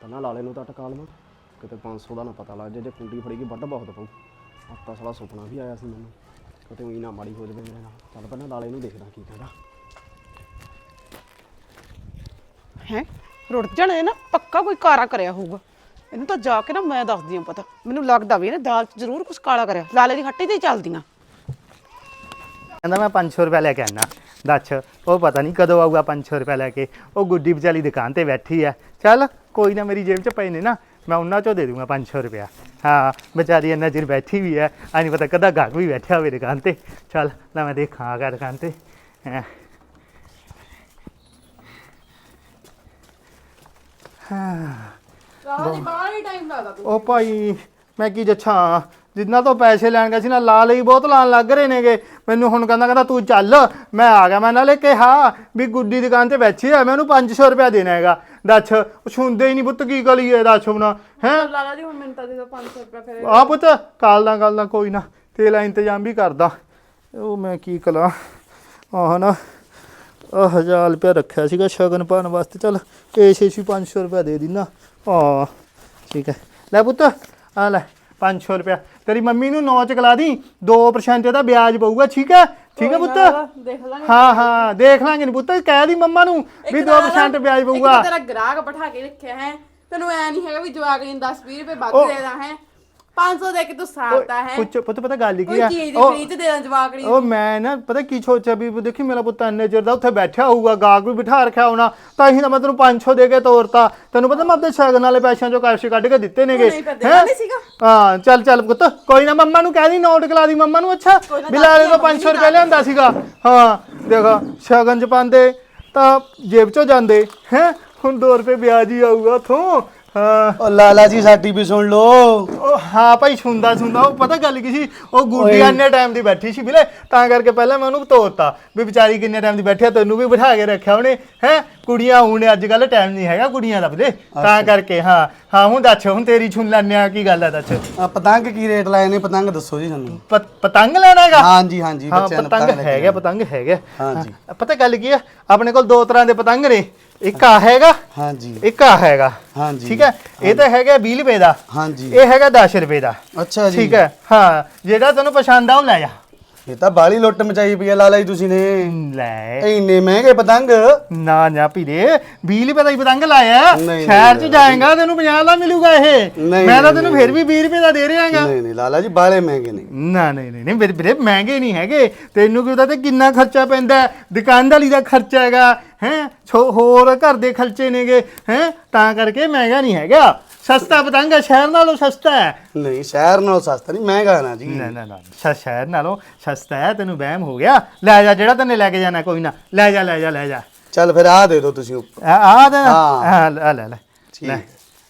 ਪਹਿਲਾਂ ਲਾਲੇ ਨੂੰ ਤਾਂ ਟਕਾ ਲਵਾਂ। ਕਿਤੇ 500 ਦਾ ਨਾ ਪਤਾ ਲੱਗ ਜਾਏ ਜੇ ਕੁੰਡੀ ਫੜੀ ਗਈ ਵੱਡ ਬਹੁਤ ਪਊ। ਆਤਾ ਸਾਲਾ ਸੁਪਨਾ ਵੀ ਆਇਆ ਸੀ ਮੈਨੂੰ। ਕਿਤੇ ਉਹੀ ਨਾ ਮਾੜੀ ਹੋ ਜਾਵੇ ਮੇਰੇ ਨਾਲ। ਚੱਲ ਪਹਿਲਾਂ ਲਾਲੇ ਨੂੰ ਦੇਖਦਾ ਕੀ ਕਹਿੰਦਾ। ਹੈ? ਰੁੜ ਜਾਣਾ ਇਹ ਨਾ ਪੱਕਾ ਕੋਈ ਕਾਰਾ ਕਰਿਆ ਹੋਊਗਾ। ਇਹਨੂੰ ਤਾਂ ਜਾ ਕੇ ਨਾ ਮੈਂ ਦੱਸਦੀ ਹਾਂ ਪਤਾ। ਮੈਨੂੰ ਲੱਗਦਾ ਵੀ ਇਹਨੇ ਦਾਲ 'ਚ ਜ਼ਰੂਰ ਕੁਝ ਕਾਲਾ ਕਰਿਆ। ਲਾਲੇ ਦੀ ਹੱਟੀ ਤੇ ਹੀ ਚੱਲਦੀਆਂ। ਕਹਿੰਦਾ ਮੈਂ 500 ਰੁਪਏ ਲੈ ਕੇ ਆਣਾ ਦੱਸ ਉਹ ਪਤਾ ਨਹੀਂ ਕਦੋਂ ਆਊਗਾ 500 ਰੁਪਏ ਲੈ ਕੇ। ਉਹ ਗੁੱਡੀ ਵਿਚਾਲੀ ਦੁਕਾਨ ਤੇ ਬੈਠੀ ਆ ਚੱਲ ਕੋਈ ਨਾ ਮੇਰੀ ਜੇਬ 'ਚ ਪਏ ਨੇ ਨਾ ਮੈਂ ਉਹਨਾਂ 'ਚੋਂ ਦੇ ਦੂੰਗਾ 500 ਰੁਪਇਆ। ਹਾਂ ਵਿਚਾਰੀ ਇੰਨਾ ਚਿਰ ਬੈਠੀ ਵੀ ਹੈ ਆ ਨਹੀਂ ਪਤਾ ਕਦਾ ਗਾਹਕ ਵੀ ਬੈਠਿਆ ਹੋਵੇ ਦੁਕਾਨ ਤੇ। ਚੱਲ ਲੈ ਮੈਂ ਦੇਖਾਂ ਆ ਗਿਆ ਦੁਕਾਨ ਤੇ। ਹੈਂ। ਰਾਜੀ ਬਾਹਰ ਹੀ ਟਾਈਮ ਲੱਗਦਾ ਉਹ ਭਾਈ ਮੈਂ ਕੀ ਜੱਛਾਂ ਜਿੰਨਾ ਤੋਂ ਪੈਸੇ ਲੈਣ ਗਿਆ ਸੀ ਨਾ ਲਾ ਲਈ ਬਹੁਤ ਲਾਣ ਲੱਗ ਰਹੇ ਨੇਗੇ। ਮੈਨੂੰ ਹੁਣ ਕਹਿੰਦਾ ਕਹਿੰਦਾ ਤੂੰ ਚੱਲ ਮੈਂ ਆ ਗਿਆ। ਮੈਂ ਨਾਲੇ ਕਿਹਾ ਵੀ ਗੁੱਡੀ ਦੁਕਾਨ ਤੇ ਬੈਠੀ ਆ ਮੈਂ ਉਹਨੂੰ 500 ਰੁਪਇਆ ਦੇਣਾ ਹੈਗਾ। ਦੱਸ ਉਹ ਸੁਣਦੇ ਹੀ ਨਹੀਂ ਪੁੱਤ ਕੀ ਕਰੀਏ ਦੱਸ ਹੁਣ ਹੈ? ਲਾਲਾ ਜੀ ਹੁਣ ਮੈਨੂੰ ਤਾਂ ਦੇ ਦਿਓ 500 ਰੁਪਏ ਫਿਰ। ਆ ਪੁੱਤ ਕਾਲ ਦਾ ਗੱਲ ਦਾ ਕੋਈ ਨਾ ਤੇਲ ਇੰਤਜ਼ਾਮ ਵੀ ਕਰਦਾ। ਉਹ ਮੈਂ ਕੀ ਕਲਾਂ ਆਹ ਨਾ ਆ ਹਜ਼ਾਰ ਰੁਪਇਆ ਰੱਖਿਆ ਸੀਗਾ ਸ਼ਗਨ ਪਾਉਣ ਵਾਸਤੇ। ਚੱਲ ਇਹ ਛੇ ਛੇ 500 ਰੁਪਇਆ ਦੇ ਦਿਨਾ ਆ ਠੀਕ ਹੈ। ਲੈ ਪੁੱਤ ਆ ਲੈ। 500 ਰੁਪਇਆ। ਤੇਰੀ ਮੰਮੀ ਨੂੰ ਨੌ ਚਕਲਾ ਦੀ 2% ਇਹਦਾ ਵਿਆਜ ਪਊਗਾ ਠੀਕ ਹੈ? ਠੀਕ ਹੈ ਪੁੱਤ? ਦੇਖ ਲਾਂਗੇ। ਹਾਂ ਹਾਂ ਦੇਖ ਲਾਂਗੇ ਨੀ ਪੁੱਤ ਕਹਿ ਦੀ ਮੰਮਾ ਨੂੰ ਵੀ 2% ਵਿਆਜ ਪਊਗਾ। ਤੇਰਾ ਗ੍ਰਾਹਕ ਬਿਠਾ ਕੇ ਰੱਖਿਆ ਹੈ। ਤੈਨੂੰ ਐ ਨਹੀਂ ਹੈਗਾ ਵੀ ਜਵਾਕ ਨੂੰ 10 20 ਰੁਪਏ ਵੱਧ ਦੇਣਾ ਹੈ। 500 ਦੇ ਕੇ ਤੂੰ ਸਾਰਤਾ ਹੈ? ਪੁੱਤ ਪੁੱਤ ਪਤਾ ਗੱਲ ਕੀ ਕੋਈ ਆ? ਚੀਜ਼ ਦੀ ਉਹ- ਫ੍ਰੀ ਤੇ ਦੇਣਾ ਜਵਾਕ ਨੂੰ। ਉਹ ਮੈਂ ਨਾ ਪਤਾ ਕੀ ਸੋਚਿਆ ਵੀ ਦੇਖੀ ਮੇਰਾ ਪੁੱਤ ਇੰਨੇ ਚਿਰ ਦਾ ਉੱਥੇ ਬੈਠਿਆ ਹੋਊਗਾ ਗਾਹਕ ਵੀ ਬਿਠਾ ਰੱਖਿਆ ਹੋਣਾ ਤਾਂ ਹੀ ਤਾਂ ਮੈਂ ਤੈਨੂੰ 500 ਦੇ ਕੇ ਤੋਰਤਾ। ਤੈਨੂੰ ਪਤਾ ਮੈਂ ਆਪਣੇ ਸ਼ਗਨ ਵਾਲੇ ਪੈਸਿਆਂ ਚੋਂ ਕਾਸ਼ ਕੱਢ ਕੇ ਦਿੱਤੇ ਨੇਗੇ। ਨਹੀਂ, ਪਰ ਦੇਣਾ ਨਹੀਂ ਸੀਗਾ। ਹਾਂ ਚੱਲ ਚੱਲ ਪੁੱਤ ਕੋਈ ਨਾ ਮੰਮਾ ਨੂੰ ਕਹਿ ਦੀ ਨੋਟ ਕਲਾ ਦੀ ਮੰਮਾ ਨੂੰ ਅੱਛਾ? ਕੋਈ ਨਾ, ਬਿਲਾਲੇ ਤੋਂ ਦਿਓ, 500 ਰੁਪਏ ਲਿਆਂਦਾ ਸੀਗਾ। ਹਾਂ ਦੇਖ ਸ਼ਗਨ ਚ ਪਾਉਂਦੇ ਤਾਂ ਜੇਬ ਚੋਂ ਜਾਂਦੇ। ਹੈ? ਹੁਣ 2 ਰੁਪਏ ਵਿਆਜ ਹੀ ਆਊਗਾ ਉਥੋਂ ਹਾਂ। ਉਹ ਲਾਲਾ ਜੀ ਸਾਡੀ ਵੀ ਸੁਣ ਲਓ। ਉਹ ਹਾਂ ਭਾਈ ਸੁਣਦਾ ਸੁਣਦਾ। ਉਹ ਪਤਾ ਗੱਲ ਕੀ ਸੀ? ਉਹ ਗੁੱਡੀ ਇੰਨੇ ਟਾਈਮ ਦੀ ਬੈਠੀ ਸੀ ਵੀਰੇ ਤਾਂ ਕਰਕੇ ਪਹਿਲਾਂ ਮੈਂ ਉਹਨੂੰ ਤੋਰਤਾ ਵੀ ਵਿਚਾਰੀ ਕਿੰਨੇ ਟਾਈਮ ਦੀ ਬੈਠੀ ਆ ਤੈਨੂੰ ਵੀ ਬਿਠਾ ਕੇ ਰੱਖਿਆ ਉਹਨੇ। ਹੈ? ਕੁੜੀਆਂ ਹੁਣ ਅੱਜ ਕੱਲ ਟਾਈਮ ਨਹੀਂ ਹੈਗਾ ਕੁੜੀਆਂ ਦਾ ਵੀਰੇ। ਤਾਂ ਕਰਕੇ ਹਾਂ। ਹਾਂ ਹੁਣ ਦੱਸ ਹੁਣ ਤੇਰੀ ਸੁਣ ਲੈਣੇ ਆ ਕੀ ਗੱਲ ਹੈ ਦੱਸ? ਆ ਪਤੰਗ ਕੀ ਰੇਟ ਲਾਏ ਨੇ? ਪਤੰਗ ਦੱਸੋ ਜੀ ਸਾਨੂੰ। ਪ- ਪਤੰਗ ਲੈਣਾ ਹੈਗਾ? ਹਾਂਜੀ ਹਾਂਜੀ ਹਾਂ ਬੱਚਿਆਂ ਨੂੰ ਪਤੰਗ ਲੈ ਹੈਗਾ ਪਤੰਗ ਹੈਗਾ ਹਾਂਜੀ। ਪਤਾ ਗੱਲ ਕੀ ਆ? ਆਪਣੇ ਕੋਲ ਦੋ ਤਰ੍ਹਾਂ ਦੇ ਪਤੰਗ ਨੇ। ਇੱਕ ਆ ਹੈਗਾ ਹਾਂਜੀ। ਇੱਕ ਆ ਹੈਗਾ। ਹਾਂਜੀ। ਠੀਕ ਹੈ? ਇਹ ਤਾਂ ਹੈਗਾ 20 ਰੁਪਏ ਦਾ। ਹਾਂਜੀ। ਇਹ ਹੈਗਾ 10 ਰੁਪਏ ਦਾ। ਅੱਛਾ ਜੀ। ਠੀਕ ਹੈ? ਹਾਂ ਜਿਹੜਾ ਤੈਨੂੰ ਪਸੰਦ ਆ ਉਹ ਲੈ ਜਾ। ਇਹ ਤਾਂ ਬਾਲੀ ਲੁੱਟ ਮਚਾਈ ਪਈ ਆ ਲਾਲਾ ਜੀ ਤੁਸੀਂ ਨੇ। ਲੈ। ਇੰਨੇ ਮਹਿੰਗੇ ਪਤੰਗ? ਨਾ ਨਾ ਪੀਰੇ 20 ਰੁਪਏ ਦਾ ਹੀ ਪਤੰਗ ਲਾਇਆ। ਨਹੀਂ, ਸ਼ਹਿਰ 'ਚ ਜਾਏਗਾ ਤੈਨੂੰ 50 ਦਾ ਮਿਲੂਗਾ ਇਹ। ਨਹੀਂ, ਮੈਂ ਤਾਂ ਤੈਨੂੰ। ਫਿਰ ਵੀ 20 ਰੁਪਏ ਦਾ ਦੇ ਰਿਹਾਗਾ ਨਹੀਂ ਨਹੀਂ ਲਾਲਾ ਜੀ ਬਾਲੇ ਮਹਿੰਗੇ ਨੇ। ਨਾ ਨਹੀਂ ਨਹੀਂ ਨਹੀਂ ਵੀਰੇ ਵੀਰੇ ਮਹਿੰਗੇ ਨਹੀਂ ਹੈਗੇ। ਤੈਨੂੰ ਕੀ ਪਤਾ ਤੇ ਕਿੰਨਾ ਖਰਚਾ ਪੈਂਦਾ ਹੈ? ਦੁਕਾਨਦਾਰੀ ਦਾ ਖਰਚਾ ਹੈਗਾ। ਹੈ? ਹੋਰ ਘਰ ਦੇ ਖਰਚੇ ਨੇਗੇ ਹੈ? ਤਾਂ ਕਰਕੇ ਮਹਿੰਗਾ ਨਹੀਂ ਹੈਗਾ। ਸਸਤਾ ਪਤੰਗ ਹੈ ਸ਼ਹਿਰ ਨਾਲੋਂ ਸਸਤਾ ਹੈ। ਨਹੀਂ ਸ਼ਹਿਰ ਨਾਲੋਂ ਸਸਤਾ ਨਹੀਂ ਮਹਿੰਗਾ ਨਾ ਜੀ। ਨਾ ਨਾ ਨਾ ਸ਼- ਸ਼ਹਿਰ ਨਾਲੋਂ ਸਸਤਾ ਹੈ ਤੈਨੂੰ ਵਹਿਮ ਹੋ ਗਿਆ। ਲੈ ਜਾ ਜਿਹੜਾ ਤੈਨੇ ਲੈ ਕੇ ਜਾਣਾ ਕੋਈ ਨਾ। ਲੈ ਜਾ ਲੈ ਜਾ ਲੈ ਜਾ। ਚੱਲ ਫਿਰ ਆ ਦੇ ਦਿਓ ਤੁਸੀਂ ਉੱਪਰ। ਆ ਆ ਦੇ ਹਾਂ। ਹਾਂ ਲੈ ਲੈ ਲੈ। ਠੀਕ। ਲੈ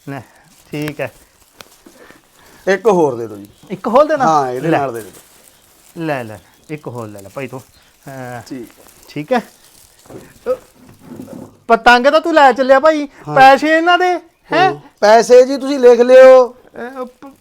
ਲੈ ਠੀਕ ਹੈ। ਇੱਕ ਹੋਰ ਦੇ ਦਿਓ ਜੀ। ਇੱਕ ਹੋਲ ਦੇਣਾ? ਹਾਂ ਇਹਦੇ ਲੈ, ਨਾਲ ਦੇ ਦਿਓ। ਲੈ ਲੈ ਇੱਕ ਹੋਲ ਲੈ ਲੈ ਭਾਈ ਤੂੰ। ਹਾਂ। ਠੀਕ। ਠੀਕ ਹੈ। ਪਤੰਗ ਤਾਂ ਤੂੰ ਲੈ ਚੱਲਿਆ ਭਾਈ। ਪੈਸੇ ਇਹਨਾਂ ਦੇ ਹੈ? ਪੈਸੇ ਜੀ ਤੁਸੀਂ ਲਿਖ ਲਿਓ।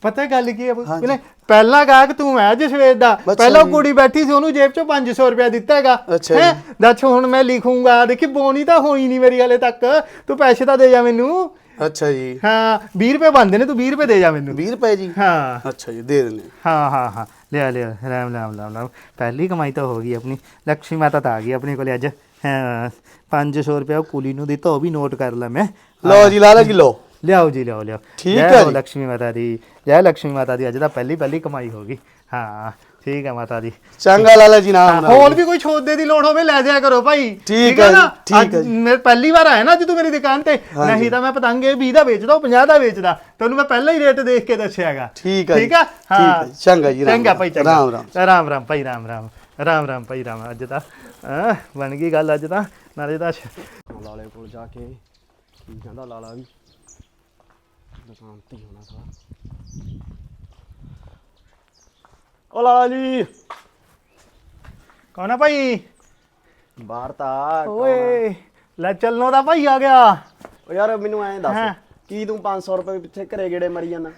ਪਤਾ ਗੱਲ ਕੀ ਹੈ ਇਹਨੇ ਪਹਿਲਾ ਗਾਹਕ ਤੂੰ ਹੈ ਜਿਸ ਵੇਚ ਦਾ। ਪਹਿਲਾਂ ਜੀ। ਕੁੜੀ ਬੈਠੀ ਸੀ ਉਹਨੂੰ ਜੇਬ ਚੋਂ 500 ਰੁਪਇਆ ਦਿੱਤਾ ਹੈਗਾ। ਹੈਂ? ਦੱਸ ਹੁਣ ਮੈਂ ਲਿਖੂੰਗਾ। ਦੇਖੀ ਬੋਨੀ ਤਾਂ ਹੋਈ ਨਹੀਂ ਮੇਰੀ ਹਲੇ ਤੱਕ। ਤੂੰ ਪੈਸੇ ਤਾਂ ਦੇ ਜਾ ਮੈਨੂੰ। ਅੱਛਾ ਜੀ। ਹਾਂ 20 ਰੁਪਏ ਬੰਦੇ ਨੇ ਤੂੰ 20 ਰੁਪਏ ਦੇ ਜਾ ਮੈਨੂੰ। 20 ਰੁਪਏ ਜੀ? ਹਾਂ। ਅੱਛਾ ਜੀ ਦੇ ਦਿੰਦੇ ਹਾਂ ਹਾਂ ਹਾਂ। ਲਿਆ ਲਿਆ। ਰਾਮ ਰਾਮ ਰਾਮ ਰਾਮ। ਪਹਿਲੀ ਕਮਾਈ ਤਾਂ ਹੋ ਗਈ ਆਪਣੀ। ਲక్ష్ਮੀ ਮਾਤਾ ਤਾਂ ਆ ਗਈ ਆਪਣੇ ਕੋਲੇ ਅੱਜ। ਹਾਂ 500 ਰੁਪਏ ਉਹ ਕੁਲੀ ਨੂੰ ਦਿੱਤਾ ਉਹ ਵੀ ਨੋਟ ਕਰ ਲਾ ਮੈਂ। ਲਓ ਜੀ ਲਾਲਾ ਕਿਲੋ ਲਿਆਓ ਜੀ ਲਿਆਓ ਲਿਆਓ। ਠੀਕ ਹੈ ਜੀ। ਲక్ష్ਮੀ ਮਾਤਾ ਦੀ ਜੈ ਲక్ష్ਮੀ ਮਾਤਾ ਦੀ ਅੱਜ ਤਾਂ ਪਹਿਲੀ ਪਹਿਲੀ ਕਮਾਈ ਹੋ ਗਈ। ਹਾਂ ਠੀਕ ਹੈ ਮਾਤਾ ਜੀ ਚੰਗਾ ਲਾਲਾ ਜੀ ਨਾਮ ਹੋਰ ਵੀ ਕੋਈ ਛੋਦੇ ਦੀ ਲੋੜ ਹੋਵੇ ਲੈ ਜਾਇਆ ਕਰੋ ਭਾਈ। ਠੀਕ ਹੈ ਨਾ? ਠੀਕ ਹੈ ਮੈਂ ਪਹਿਲੀ ਵਾਰ ਆਇਆ ਨਾ ਜਦੋਂ ਮੇਰੀ ਦੁਕਾਨ ਤੇ। ਨਹੀਂ ਤਾਂ ਮੈਂ ਪਤੰਗੇ 20 ਦਾ ਵੇਚਦਾ 50 ਦਾ ਵੇਚਦਾ। ਤੈਨੂੰ ਮੈਂ ਪਹਿਲਾਂ ਹੀ ਰੇਟ ਦੇਖ ਕੇ ਦੱਸਿਆਗਾ। ਠੀਕ ਹੈ ਠੀਕ ਹੈ? ਹਾਂ ਚੰਗਾ ਜੀ ਰਾਮ ਰਾਮ ਰਾਮ। ਰਾਮ ਰਾਮ ਭਾਈ ਰਾਮ ਰਾਮ। ਰਾਮ ਰਾਮ ਭਾਈ ਰਾਮ ਅੱਜ ਤਾਂ ਹਾਂ ਬਣ ਗਈ ਗੱਲ ਅੱਜ ਤਾਂ ਨਾਲੇ ਤਾਂ ਲਾਲੇ ਕੋਲ ਜਾ ਕੇ ਕੀ ਕਹਿੰਦਾ ਲਾਲਾ ਵੀ? ਦੁਕਾਨ ਤੇ ਹੋਣਾ ਸਾਲਾ। ਓ ਲਾਲਾ ਜੀ! ਕੌਣ ਆ ਭਾਈ? ਬਾਹਰ ਤਾਂ ਓਏ ਲੈ ਚੱਲਨੋ ਦਾ ਭਾਈ ਆ ਗਿਆ। ਓ ਯਾਰ ਮੈਨੂੰ ਐਂ ਹਾਂ। ਦੱਸ ਕੀ ਤੂੰ 500 ਰੁਪਏ ਪਿੱਛੇ ਘਰੇ ਗੇੜੇ ਮਰੀ ਜਾਂਦਾ?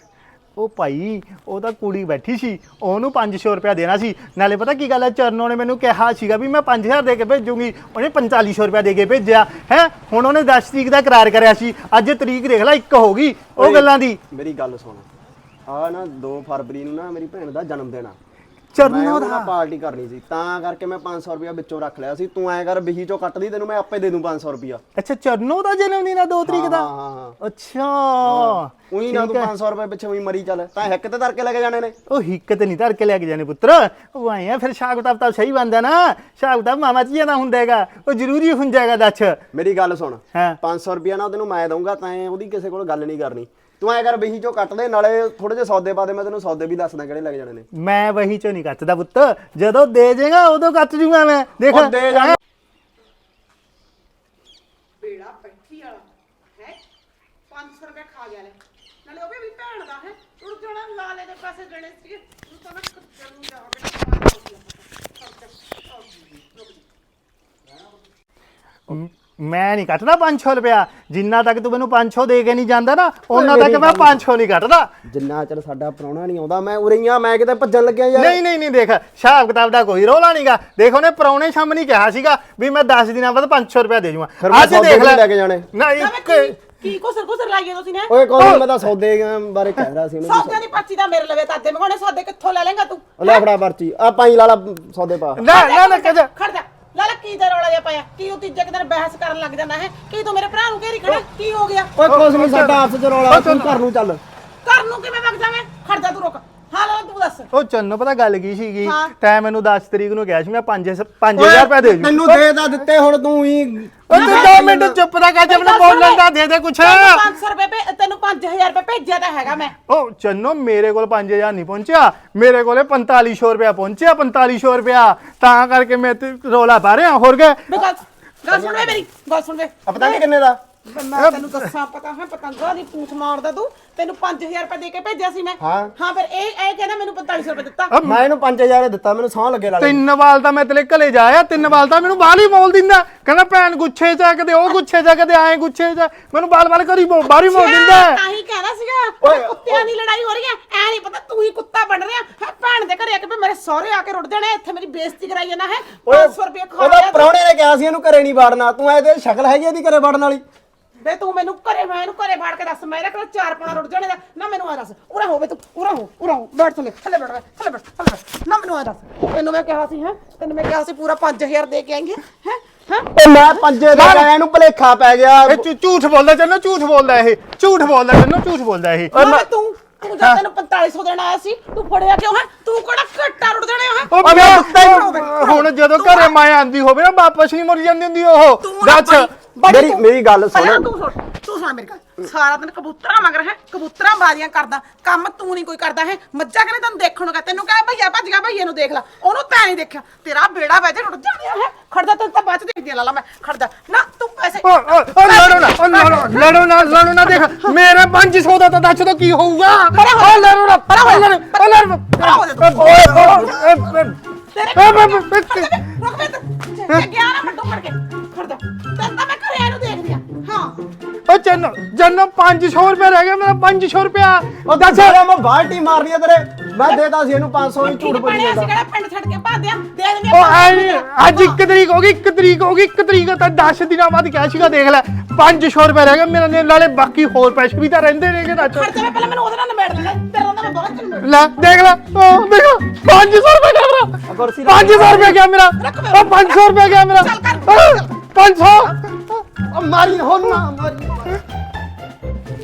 ਉਹ ਭਾਈ ਉਹ ਤਾਂ ਕੁੜੀ ਬੈਠੀ ਸੀ ਉਹਨੂੰ 500 ਰੁਪਇਆ ਦੇਣਾ ਸੀ। ਨਾਲੇ ਪਤਾ ਕੀ ਗੱਲ ਹੈ ਚਰਨੋ ਨੇ ਮੈਨੂੰ ਕਿਹਾ ਸੀਗਾ ਵੀ ਮੈਂ 5000 ਦੇ ਕੇ ਭੇਜੂਗੀ ਉਹਨੇ 4500 ਰੁਪਇਆ ਦੇ ਕੇ ਭੇਜਿਆ। ਹੈ ਹੁਣ ਉਹਨੇ 10 ਤਰੀਕ ਦਾ ਕਰਾਰ ਕਰਿਆ ਸੀ ਅੱਜ ਤਰੀਕ ਦੇਖ ਲੈ ਇੱਕ ਹੋ ਗਈ ਉਹ ਗੱਲਾਂ ਦੀ। ਮੇਰੀ ਗੱਲ ਸੁਣ। ਆ ਨਾ 2 ਫਰਵਰੀ ਨੂੰ ਨਾ ਮੇਰੀ ਭੈਣ ਦਾ ਜਨਮ ਦਿਨ ਆ। ਮੈਂ ਚਰਨੋ ਉਹਦੇ ਨਾਲ ਦਾ ਪਾਰਟੀ ਕਰਨੀ ਸੀ। ਤਾਂ ਕਰਕੇ ਮੈਂ 500 ਰੁਪਇਆ ਵਿੱਚੋਂ ਰੱਖ ਲਿਆ ਸੀ। ਤੂੰ ਐਂ ਕਰ ਬਹੀ ਚੋਂ ਕੱਟ ਦੀ ਤੈਨੂੰ ਮੈਂ ਆਪੇ ਦੇ ਦੂੰ 500 ਰੁਪਇਆ। ਅੱਛਾ ਚਰਨੋ ਦਾ ਜਨਮ ਦਿਨ ਆ 2 ਤਰੀਕ ਦਾ? ਹਾਂ ਹਾਂ ਹਾਂ ਅੱਛਾ। ਉਹੀ ਨਾ ਤੂੰ ਹੈ। 500 ਰੁਪਏ ਪਿੱਛੇ ਉਹੀ ਮਰੀ ਚੱਲ। ਤਾਂ ਹਿੱਕ ਤੇ ਧਰ ਕੇ ਲੈ ਕੇ ਜਾਣੇ ਨੇ। ਉਹ ਹਿੱਕ ਤੇ ਨਹੀਂ ਧਰ ਕੇ ਲੈ ਕੇ ਜਾਣੇ ਪੁੱਤਰ। ਉਹ ਆਏ ਆ ਫਿਰ ਹਿਸਾਬ ਕਿਤਾਬ ਤਾਂ ਸਹੀ ਬੰਦਾ ਨਾ। ਹਿਸਾਬ ਕਿਤਾਬ ਮਾਮਾ ਜੀ ਦਾ ਹੁੰਦਾ ਹੈਗਾ। ਉਹ ਜ਼ਰੂਰੀ ਹੁੰਦਾ ਹੈਗਾ ਦੱਸ। ਮੇਰੀ ਗੱਲ ਸੁਣ। ਹਾਂ। 500 ਰੁਪਇਆ ਨਾ ਤੈਨੂੰ ਮੈਂ ਦਊਂਗਾ ਤਾਂ ਉਹਦੀ ਕਿਸੇ ਕੋਲ ਗੱਲ ਨਹੀਂ ਕਰਨੀ। ਤੂੰ ਐਂ ਕਰ ਬਹੀ ਚੋਂ ਕੱਟ ਦੇ ਨਾਲੇ ਥੋੜੇ ਜਿਹੇ ਸੌਦੇ ਪਾ ਦੇ ਮੈਂ ਤੈਨੂੰ ਸੌਦੇ ਵੀ ਦੱਸਦਾ ਕਿਹੜੇ ਲੱਗ ਜਾਣੇ ਨੇ। ਮੈਂ ਵਹੀ ਚੋਂ ਨਹੀਂ ਕੱਟਦਾ ਪੁੱਤ ਜਦੋਂ ਦੇ ਜਾਏਗਾ ਉਦੋਂ ਕੱਟ ਜੂਗਾ ਮੈਂ ਦੇਖ। ਉਹ ਦੇ ਜਾ। ਬੇੜਾ ਬੈਠੀ ਵਾਲਾ ਹੈ? 500 ਰੁਪਏ ਖਾ ਗਿਆ ਲੈ। ਨਾਲੇ ਉਹ ਵੀ ਭੈਣ ਦਾ ਹੈ? ਤੂੰ ਜਣਾ ਲਾਲੇ ਦੇ ਪਾਸੇ ਜਣੇ ਸੀ ਤੂੰ ਤਾਂ ਨਾ ਕੁੱਤੇ ਨੂੰ ਜਾ ਕੇ ਮ- ਮੈਂ ਨਹੀਂ ਕੱਟਦਾ 500 ਰੁਪਇਆ। ਜਿੰਨਾ ਤੱਕ ਤੂੰ ਮੈਨੂੰ 500 ਦੇ ਕੇ ਨਹੀਂ ਜਾਂਦਾ ਨਾ ਉਹਨਾਂ ਤੱਕ ਮੈਂ 500 ਨਹੀਂ ਕੱਟਦਾ। ਜਿੰਨਾ ਚਿਰ ਸਾਡਾ ਪ੍ਰਾਹੁਣਾ ਨਹੀਂ ਆਉਂਦਾ ਮੈਂ ਉਰੇ ਹੀ ਆ ਮੈਂ ਕਿਤੇ ਭੱਜਣ ਲੱਗਿਆ ਯਾਰ। ਨਹੀਂ ਨਹੀਂ ਨਹੀਂ ਦੇਖ ਹਿਸਾਬ ਕਿਤਾਬ ਦਾ ਕੋਈ ਰੋਲਾ ਨਹੀਂਗਾ ਦੇਖ ਉਹਨੇ ਪਰੌਣੇ ਸਾਹਮਣੇ ਕਿਹਾ ਸੀਗਾ ਵੀ ਮੈਂ 10 ਦਿਨਾਂ ਬਾਅਦ 500 ਰੁਪਇਆ ਦੇ ਜੂਗਾ। ਮੈਂ ਸੌਦੇ ਵੀ ਲੈ। ਕੇ ਜਾਣੇ। ਨਾ ਨਾ ਇੱਕ ਮੈਂ ਕੀ ਕੀ ਕੋਸਰ ਕੋਸਰ ਲਾਈਏ ਤੁਸੀਂ ਨੇ ਓਏ ਕੋਈ ਨੀ, ਮੈਂ ਤਾਂ ਸੌਦੇ ਬਾਰੇ ਕਹਿ ਰਿਹਾ ਸੀ ਉਹਨੂੰ ਸੌਦਿਆਂ ਦੀ ਪਰਚੀ ਤਾਂ ਮੇਰੇ ਲਵੇ ਤਾਤੇ ਮਗਾਉਣੇ ਸੌਦੇ ਕਿੱਥੋਂ ਲੈ ਲੇਗਾ ਤੂੰ? ਲੈ ਫੜਾ ਪਰਚੀ ਆ ਪਾਈ ਲਾਲਾ ਸੌਦੇ ਪਾ। ਨਾ ਨਾ ਨਾ ਖੜ ਜਾ। ਲਾਲਾ ਕੀ ਦਾ ਰੌਲਾ ਜਿਹਾ ਪਾਇਆ? ਕੀ ਉਹ ਤੀਜੇ ਕੁ ਦਿਨ ਬਹਿਸ ਕਰਨ ਲੱਗ ਜਾਂਦਾ ਹੈ? ਕੀ ਤੂੰ ਮੇਰੇ ਭਰਾ ਨੂੰ ਘੇਰੀ ਖੜਾ? ਕੀ ਹੋ ਗਿਆ? ਓਏ ਕੁਛ ਨਹੀਂ ਸਾਡਾ ਆਪਸ ਚ ਰੌਲਾ ਤੂੰ ਘਰ ਨੂੰ ਚੱਲ। ਘਰ ਨੂੰ ਕਿਵੇਂ ਵਗ ਜਾਵੇਂ? ਖੜ ਜਾ ਤੂੰ ਰੁਕ। ਹਾਂ ਲਾਲਾ ਤੂੰ ਦੱਸ। ਉਹ ਚੰਨੋ ਪਤਾ ਗੱਲ ਕੀ ਸੀਗੀ? ਹਾਂ। ਤੈਂ ਮੈਨੂੰ 10 ਤਰੀਕ ਨੂੰ ਕਿਹਾ ਸੀ ਮੈਂ 5 5000 ਰੁਪਇਆ ਦੇ ਜੂ। ਤੈਨੂੰ ਦੇ ਤਾਂ ਦਿੱਤੇ ਹੁਣ ਤੂੰ ਹੀ ਉਹ ਤੂੰ 2 ਮਿੰਟ ਚੁੱਪ ਦਾ ਕਰ ਜੇ ਮੈਨੂੰ ਬੋਲਣ ਦਾ ਦੇ ਦੇ ਕੁਛ। ਤੈਨੂੰ 500 ਰੁਪਏ ਭੇ- ਤੈਨੂੰ 5000 ਰੁਪਏ ਭੇਜਿਆ ਤਾਂ ਹੈਗਾ ਮੈਂ। ਉਹ ਚੰਨੋ ਮੇਰੇ ਕੋਲ 5000 ਨਹੀਂ ਪਹੁੰਚਿਆ। ਮੇਰੇ ਕੋਲੇ 4500 ਰੁਪਇਆ ਪਹੁੰਚਿਆ 4500 ਰੁਪਇਆ। ਤਾਂ ਕਰਕੇ ਮੈਂ ਤੇ ਰੋਲਾ ਪਾ ਰਿਹਾ ਹੋਰ ਗਏ। ਵੇ ਗੱਲ ਗੱਲ ਸੁਣ ਵੇ ਮੇਰੀ ਗੱਲ ਸੁਣ ਵੇ। ਆ ਪਤਾ ਨਹੀਂ ਕਿੰਨੇ ਦਾ? ਵੇ ਮੈਂ ਤੈਨੂੰ ਦੱਸਾਂ ਪਤਾ ਹੈ ਪਤੰਗਾ ਦੀ ਪੂਛ ਮਾਰਦਾ ਤੂੰ। ਤੈਨੂੰ 5000 ਰੁਪਏ ਦੇ ਕੇ ਭੇਜਿਆ ਸੀ ਮੈਂ। ਹਾਂ। ਹਾਂ ਫਿਰ ਇਹ ਇਹ ਕਹਿੰਦਾ ਮੈਨੂੰ 4500 ਰੁਪਏ ਦਿੱਤਾ। ਮੈਂ ਇਹਨੂੰ 5000 ਦਿੱਤਾ ਮੈਨੂੰ ਸਾਹ ਲੱਗੇ ਲਾਲੇ। ਤਿੰਨ ਵਾਲ ਤਾਂ ਮੈਂ ਤੇਰੇ ਘਲੇ ਜਾਇਆ ਤਿੰਨ ਵਾਲ ਤਾਂ ਮੈਨੂੰ ਬਾਹਰ ਹੀ ਮੋਲ ਦਿੰਦਾ। ਕਹਿੰਦਾ ਭੈਣ ਗੁੱਛੇ ਚ ਆ, ਕਦੇ ਉਹ ਗੁੱਛੇ ਚ ਆ, ਕਦੇ ਐ ਗੁੱਛੇ ਚ ਆ। ਮੈਨੂੰ ਬਾਲ ਬਾਲ ਕਰੀ ਬਾਹਰ ਹੀ ਮੋਲ ਦਿੰਦਾ ਹੈ। ਤਾਂ ਹੀ ਕਹਿਣਾ ਸੀਗਾ ਓਏ, ਕੁੱਤਿਆਂ ਦੀ ਲੜਾਈ ਹੋ ਰਹੀ ਹੈ। ਐ ਨਹੀਂ ਪਤਾ ਤੂੰ ਹੀ ਕੁੱਤਾ ਬਣ ਰਿਹਾ। ਹੈ ਭੈਣ ਦੇ ਘਰੇ ਆ ਕੇ ਵੀ ਮੇਰੇ ਸਹੁਰੇ ਆ ਕੇ ਰੁੱਟ ਜਾਣੇ ਇੱਥੇ ਮੇਰੀ ਬੇਇੱਜ਼ਤੀ ਕਰਾਈ ਜਾਣਾ ਹੈ। 500 ਰੁਪਏ ਖਾ ਉਹਦਾ ਲਿਆ ਤੂੰ। ਪ੍ਰਾਹੁਣੇ ਨੇ ਕਿਹਾ ਸੀ ਇਹਨੂੰ ਘਰੇ ਨਹੀਂ ਵੜਨਾ। ਤੂੰ ਐ ਤੇ ਸ਼ਕਲ ਹੈਗੀ ਇਹਦੀ ਘਰੇ ਵੜਨ ਵਾਲੀ? ਵੇ ਤੂੰ ਮੈਨੂੰ ਘਰੇ ਮੈਂ ਇਹਨੂੰ ਘਰੇ ਬਾੜ ਕੇ ਦੱਸ ਮੇਰੇ ਕੋਲ ਚਾਰ ਪਣਾ ਰੁੱਟ ਜਾਣੇ ਦਾ। ਨਾ ਮੈਨੂੰ ਆ ਦੱਸ ਉਰਾ ਹੋਵੇ ਤੂੰ ਉਰਾ ਹੋ ਉਰਾ ਹੋ ਬੈਠ ਥੱਲੇ ਥੱਲੇ ਬੈਠ ਥੱਲੇ ਬੈਠ ਥੱਲੇ ਬੈਠ। ਨਾ ਮੈਨੂੰ ਆ ਦੱਸ ਤੈਨੂੰ ਮੈਂ ਕਿਹਾ ਸੀ ਹੈ? ਤੈਨੂੰ ਮੈਂ ਕਿਹਾ ਸੀ ਪੂਰਾ 5000 ਦੇ ਕੇ ਆਏਂਗੇ ਹੈ? ਹੈ? ਓ ਮੈਂ ਪੰਜੇ ਦੇ ਗਿਆ ਇਹਨੂੰ ਭਲੇਖਾ ਪੈ ਗਿਆ। ਇਹ ਝੂ- ਝੂਠ ਬੋਲਦਾ ਚੰਨੋ ਝੂਠ ਬੋਲਦਾ ਇਹ ਝੂਠ ਬੋਲਦਾ ਚੰਨੋ ਝੂਠ ਬੋਲਦਾ ਇਹ। ਨਾ ਤੂੰ ਤੂੰ ਜਦ ਤੈਨੂੰ 4500 ਦੇਣਾ ਆਇਆ ਸੀ ਤੂੰ ਫੜਿਆ ਕਿਉਂ ਹੈ? ਤੂੰ ਕਿਹੜਾ ਘੱਟਾ ਰੁੱਟ ਜਾਣੇ ਹੈ? ਉਹ ਮੈਂ ਹੁਣ ਜਦੋਂ ਘਰੇ ਮਾਂ ਆਂਦੀ ਹੋਵੇ ਨਾ ਵਾਪਸ ਨਹੀਂ ਮੁੜ ਜਾਂਦੀ ਹੁੰਦੀ ਉਹ। ਤੂੰ ਨਾ ਦੱਸ। ਬੜੀ- ਬੜੀ ਮੇਰੀ- ਤੂੰ- ਮੇਰੀ ਗੱਲ ਸੁਣ। ਪਹਿਲਾਂ ਤੂੰ ਸੁਣ। ਤੂੰ ਸੁਣ ਮੇਰੀ ਗੱਲ ਸਾਰਾ ਦਿਨ ਕਬੂਤਰਾਂ ਮਗਰ ਹੈ ਕਬੂਤਰਾਂ ਬਾਜ਼ੀਆਂ ਕਰਦਾ ਕੰਮ ਤੂੰ ਨਹੀਂ ਕੋਈ ਕਰਦਾ ਹੈ ਮੱਝਾਂ ਕਹਿੰਦੇ ਤੈਨੂੰ ਦੇਖਣ ਨੂੰ ਕਹ ਤੈਨੂੰ ਕਹੇ ਭਈਆ ਭੱਜ ਗਿਆ ਭਈਏ ਨੂੰ ਦੇਖ ਲੈ ਉਹਨੂੰ ਤੈਂ ਨਹੀਂ ਦੇਖਿਆ ਤੇਰਾ ਬੇੜਾ ਵੈਜੇ ਰੁੱਟ ਜਾਣਿਆ ਹੈ ਖੜਦਾ ਤੈਨੂੰ ਤਾਂ ਬਾਅਦ ਚ ਦੇਖਦੀ ਲਾਲਾ ਮੈਂ ਖੜਦਾ ਨਾ ਤੂੰ ਪੈਸੇ ਓ ਓ ਓ ਲੜੋ ਨਾ ਓ ਲੜੋ ਲੜੋ ਨਾ ਲੜੋ ਨਾ ਦੇਖ ਮੇਰੇ 500 ਦਾ ਤਾਂ ਦੱਸ ਦੋ ਕੀ ਹੋਊਗਾ ਪਰਾਂ ਹੋ ਜਾ। ਓ ਲੜੋ ਨਾ ਪਰਾਂ ਹੋ ਲੜੋ ਓ ਲੜੋ। ਓਏ ਓਏ ਤੇਰੇ ਰੁਕ ਵੇ ਤੇ ਗਿਆ ਨਾ ਮੈਂ ਡੁੱਬ ਕੇ ਖੜਦਾ ਤੈਨੂੰ ਤਾਂ ਮੈਂ ਜੰਨੋ 500 ਰੁਪਏ ਰਹਿ ਗਿਆ ਮੇਰਾ 500 ਰੁਪਿਆ ਉਹ ਦੱਸ। ਯਾਰ ਮੈਂ ਬਾਲਟੀ ਮਾਰਨੀ ਆ ਤੇਰੇ ਮੈਂ ਦੇਤਾ ਸੀ ਇਹਨੂੰ 500 ਹੀ ਝੂਠ ਬੋਲੀ ਅਸੀਂ ਜਾਂਦਾ। ਕਿਹੜਾ ਪਿੰਡ ਛੱਡ ਕੇ ਭਾਦਿਆ ਦੇ ਦਿੰਦੇ ਓ ਐ ਨੀ, ਅੱਜ 1 ਤਰੀਕ ਹੋ ਗਈ 1 ਤਰੀਕ ਹੋ ਗਈ 1 ਤਰੀਕ ਤਾਂ 10 ਦਿਨਾਂ ਬਾਅਦ ਕਿਹਾ ਸੀਗਾ ਦੇਖ ਲੈ 500 ਰੁਪਏ ਰਹਿ ਗਿਆ ਮੇਰੇ ਨੇ ਨਾਲੇ ਬਾਕੀ ਹੋਰ ਪੈਸੇ ਵੀ ਤਾਂ ਰਹਿੰਦੇ ਨੇਗੇ ਦੱਸ। ਖਰਚੇ ਮੈਂ ਪਹਿਲਾਂ ਮੈਨੂੰ ਉਹਦੇ ਨਾਲ ਨਿਬੇੜ ਲੈਣਾ ਤੇਰੇ ਨਾਲ ਮੈਂ ਬਾਅਦ ਚ ਨਿਬੇੜ ਲੈ ਦੇਖ ਲੈ ਓ ਦੇਖ 500 ਰੁਪਏ ਗਿਆ ਮੇਰਾ? ਕੁਰਸੀ ਰੱਖ। 500 ਰੁਪਏ ਗਿਆ ਮੇਰਾ? ਓ 500 ਰੁਪਏ ਗਿਆ ਮੇਰਾ? ਚੱਲ ਕਰ, ਓ, 500 ਉਹ ਮਾਰੀ ਹੁਣ ਨਾ ਮਾਰੀ।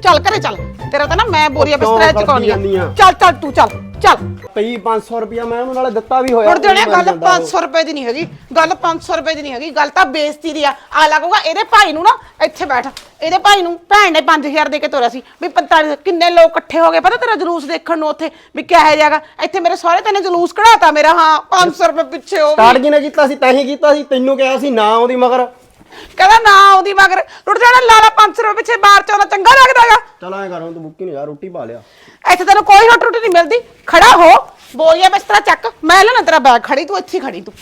ਚੱਲ ਘਰੇ ਚੱਲ। ਤੇਰਾ ਤਾਂ ਨਾ ਮੈਂ ਬੋਰੀਆ ਬਿਸਤਰਾ ਕਰਦੀ ਚਕਾਉਣੀ ਜਾਂਦੀ ਆ। ਚੱਲ ਚੱਲ ਤੂੰ ਚੱਲ ਚੱਲ। ਪਈ 500 ਰੁਪਿਆ ਮੈਂ ਉਹਨੂੰ ਨਾਲੇ ਦਿੱਤਾ ਵੀ ਹੋਇਆ ਹੁਣ ਜਿਹੜੇ ਉਹ ਗੱਲ ਜਾਂਦਾ ਉਹ। 500 ਰੁਪਏ ਦੀ ਨਹੀਂ ਹੈਗੀ ਗੱਲ 500 ਰੁਪਏ ਦੀ ਨਹੀਂ ਹੈਗੀ ਗੱਲ ਤਾਂ ਬੇਇੱਜ਼ਤੀ ਦੀ ਆ। ਆ ਲੱਗੂਗਾ ਇਹਦੇ ਭਾਈ ਨੂੰ ਨਾ ਇੱਥੇ ਬੈਠ। ਇਹਦੇ ਭਾਈ ਨੂੰ ਭੈਣ ਨੇ 5000 ਦੇ ਕੇ ਤੋਰਿਆ ਸੀ ਵੀ 45 ਕਿੰਨੇ ਲੋਕ ਇਕੱਠੇ ਹੋ ਗਏ ਪਤਾ ਤੇਰਾ ਜਲੂਸ ਦੇਖਣ ਨੂੰ ਉੱਥੇ ਵੀ ਕਿਹੋ ਜਾਗਾ ਇੱਥੇ ਮੇਰੇ ਸਹੁਰੇ ਤੈਨੇ ਜਲੂਸ ਕਢਾਤਾ ਮੇਰਾ ਹਾਂ 500 ਰੁਪਏ ਪਿੱਛੇ ਹੋ ਸਟਾਰਟ ਜੀ ਨੇ ਕੀਤਾ ਸੀ? ਤੈਂ ਹੀ ਕੀਤਾ ਸੀ? ਤੈਨੂੰ ਕਿਹਾ ਸੀ ਨਾ ਆਉਂਦੀ ਮਗਰ। ਕਹਿੰਦਾ ਨਾ ਆਉਂਦੀ ਮਗਰ। ਰੁੱਟ ਜਾਣਾ ਲਾਲਾ 500 ਰੁਪਏ ਪਿੱਛੇ ਬਾਹਰ ਚ ਆਉਣਾ ਚੰਗਾ ਲੱਗਦਾਗਾ ਚੱਲ ਐਂ ਕਰ ਹੁਣ ਤੂੰ ਬੁੱਕੀ ਨਹੀਂ ਜਾ ਰੋਟੀ ਪਾ ਲਿਆ। ਇੱਥੇ ਤੈਨੂੰ ਕੋਈ ਰੋਟੀ ਰੋਟੀ ਨਹੀਂ ਮਿਲਦੀ। ਖੜਾ ਹੋ ਬੋਲੀਆ ਬਿਸਤਰਾ ਚੱਕ। ਮੈਂ ਲੈਣਾ ਤੇਰਾ ਬੈਗ ਖੜੀ ਤੂੰ ਇੱਥੇ ਹੀ ਖੜੀ ਤੂੰ।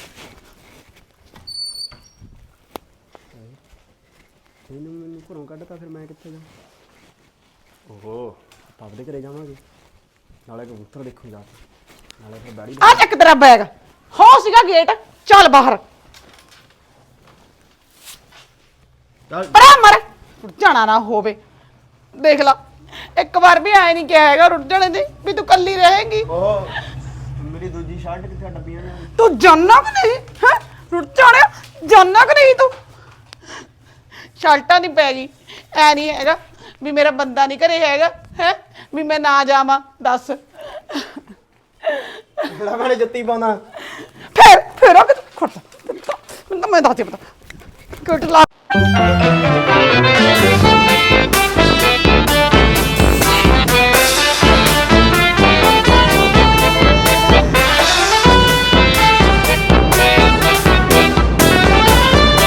ਇਹਨੂੰ ਮੈਨੂੰ ਘਰੋਂ ਕੱਢਤਾ ਫਿਰ ਮੈਂ ਕਿੱਥੇ ਜਾਵਾਂ? ਓਹੋ ਪਾਪ ਦੇ ਘਰੇ ਜਾਵਾਂਗੇ। ਨਾਲੇ ਕਬੂਤਰ ਦੇਖੋ ਜਾ ਕੇ ਨਾਲੇ ਫਿਰ ਦਾੜੀ ਆ ਚੱਕ ਤੇਰਾ ਬੈਗ ਹੋ ਸੀਗਾ ਗੇਟ ਚੱਲ ਬਾਹਰ। ਪਰਾ ਮਰ ਜਾਣਾ ਨਾ ਹੋਵੇ। ਦੇਖ ਲਾ ਇੱਕ ਵਾਰ ਵੀ ਆਏ ਨਹੀਂ ਕਿਹਾ ਹੈਗਾ ਰੁੱਟ ਜਾਣੇ ਦੇ ਵੀ ਤੂੰ ਕੱਲੀ ਰਹੇਂਗੀ। ਮੇਰੀ ਦੂਜੀ ਸ਼ਰਟ ਕਿੱਥੇ ਆ ਡੱਬੀਆਂ ਨੇ ਤੂੰ ਜਾਨਾ ਕਿ ਨਹੀਂ ਹੈ? ਰੁੱਟ ਜਾਣਿਆ ਜਾਨਾ ਕਿ ਨਹੀਂ ਤੂੰ? ਸ਼ਲਟਾਂ ਨਹੀਂ ਪੈ ਗਈ ਐ ਨਹੀਂ ਹੈਗਾ ਵੀ ਮੇਰਾ ਬੰਦਾ ਨਹੀਂ ਘਰੇ ਹੈਗਾ ਹੈ? ਵੀ ਮੈਂ ਨਾ ਜਾਵਾਂ ਦੱਸ। ਬੜਾ ਮੈਨੇ ਜੁੱਤੀ ਪਾਉਣਾ? ਫਿਰ ਫਿਰ ਆ ਕੇ ਮੈਨੂੰ ਤਾਂ ਮੈਂ ਦੱਸਦੀ ਪਤਾ। ਕਿਟ ਲਾ Thank you.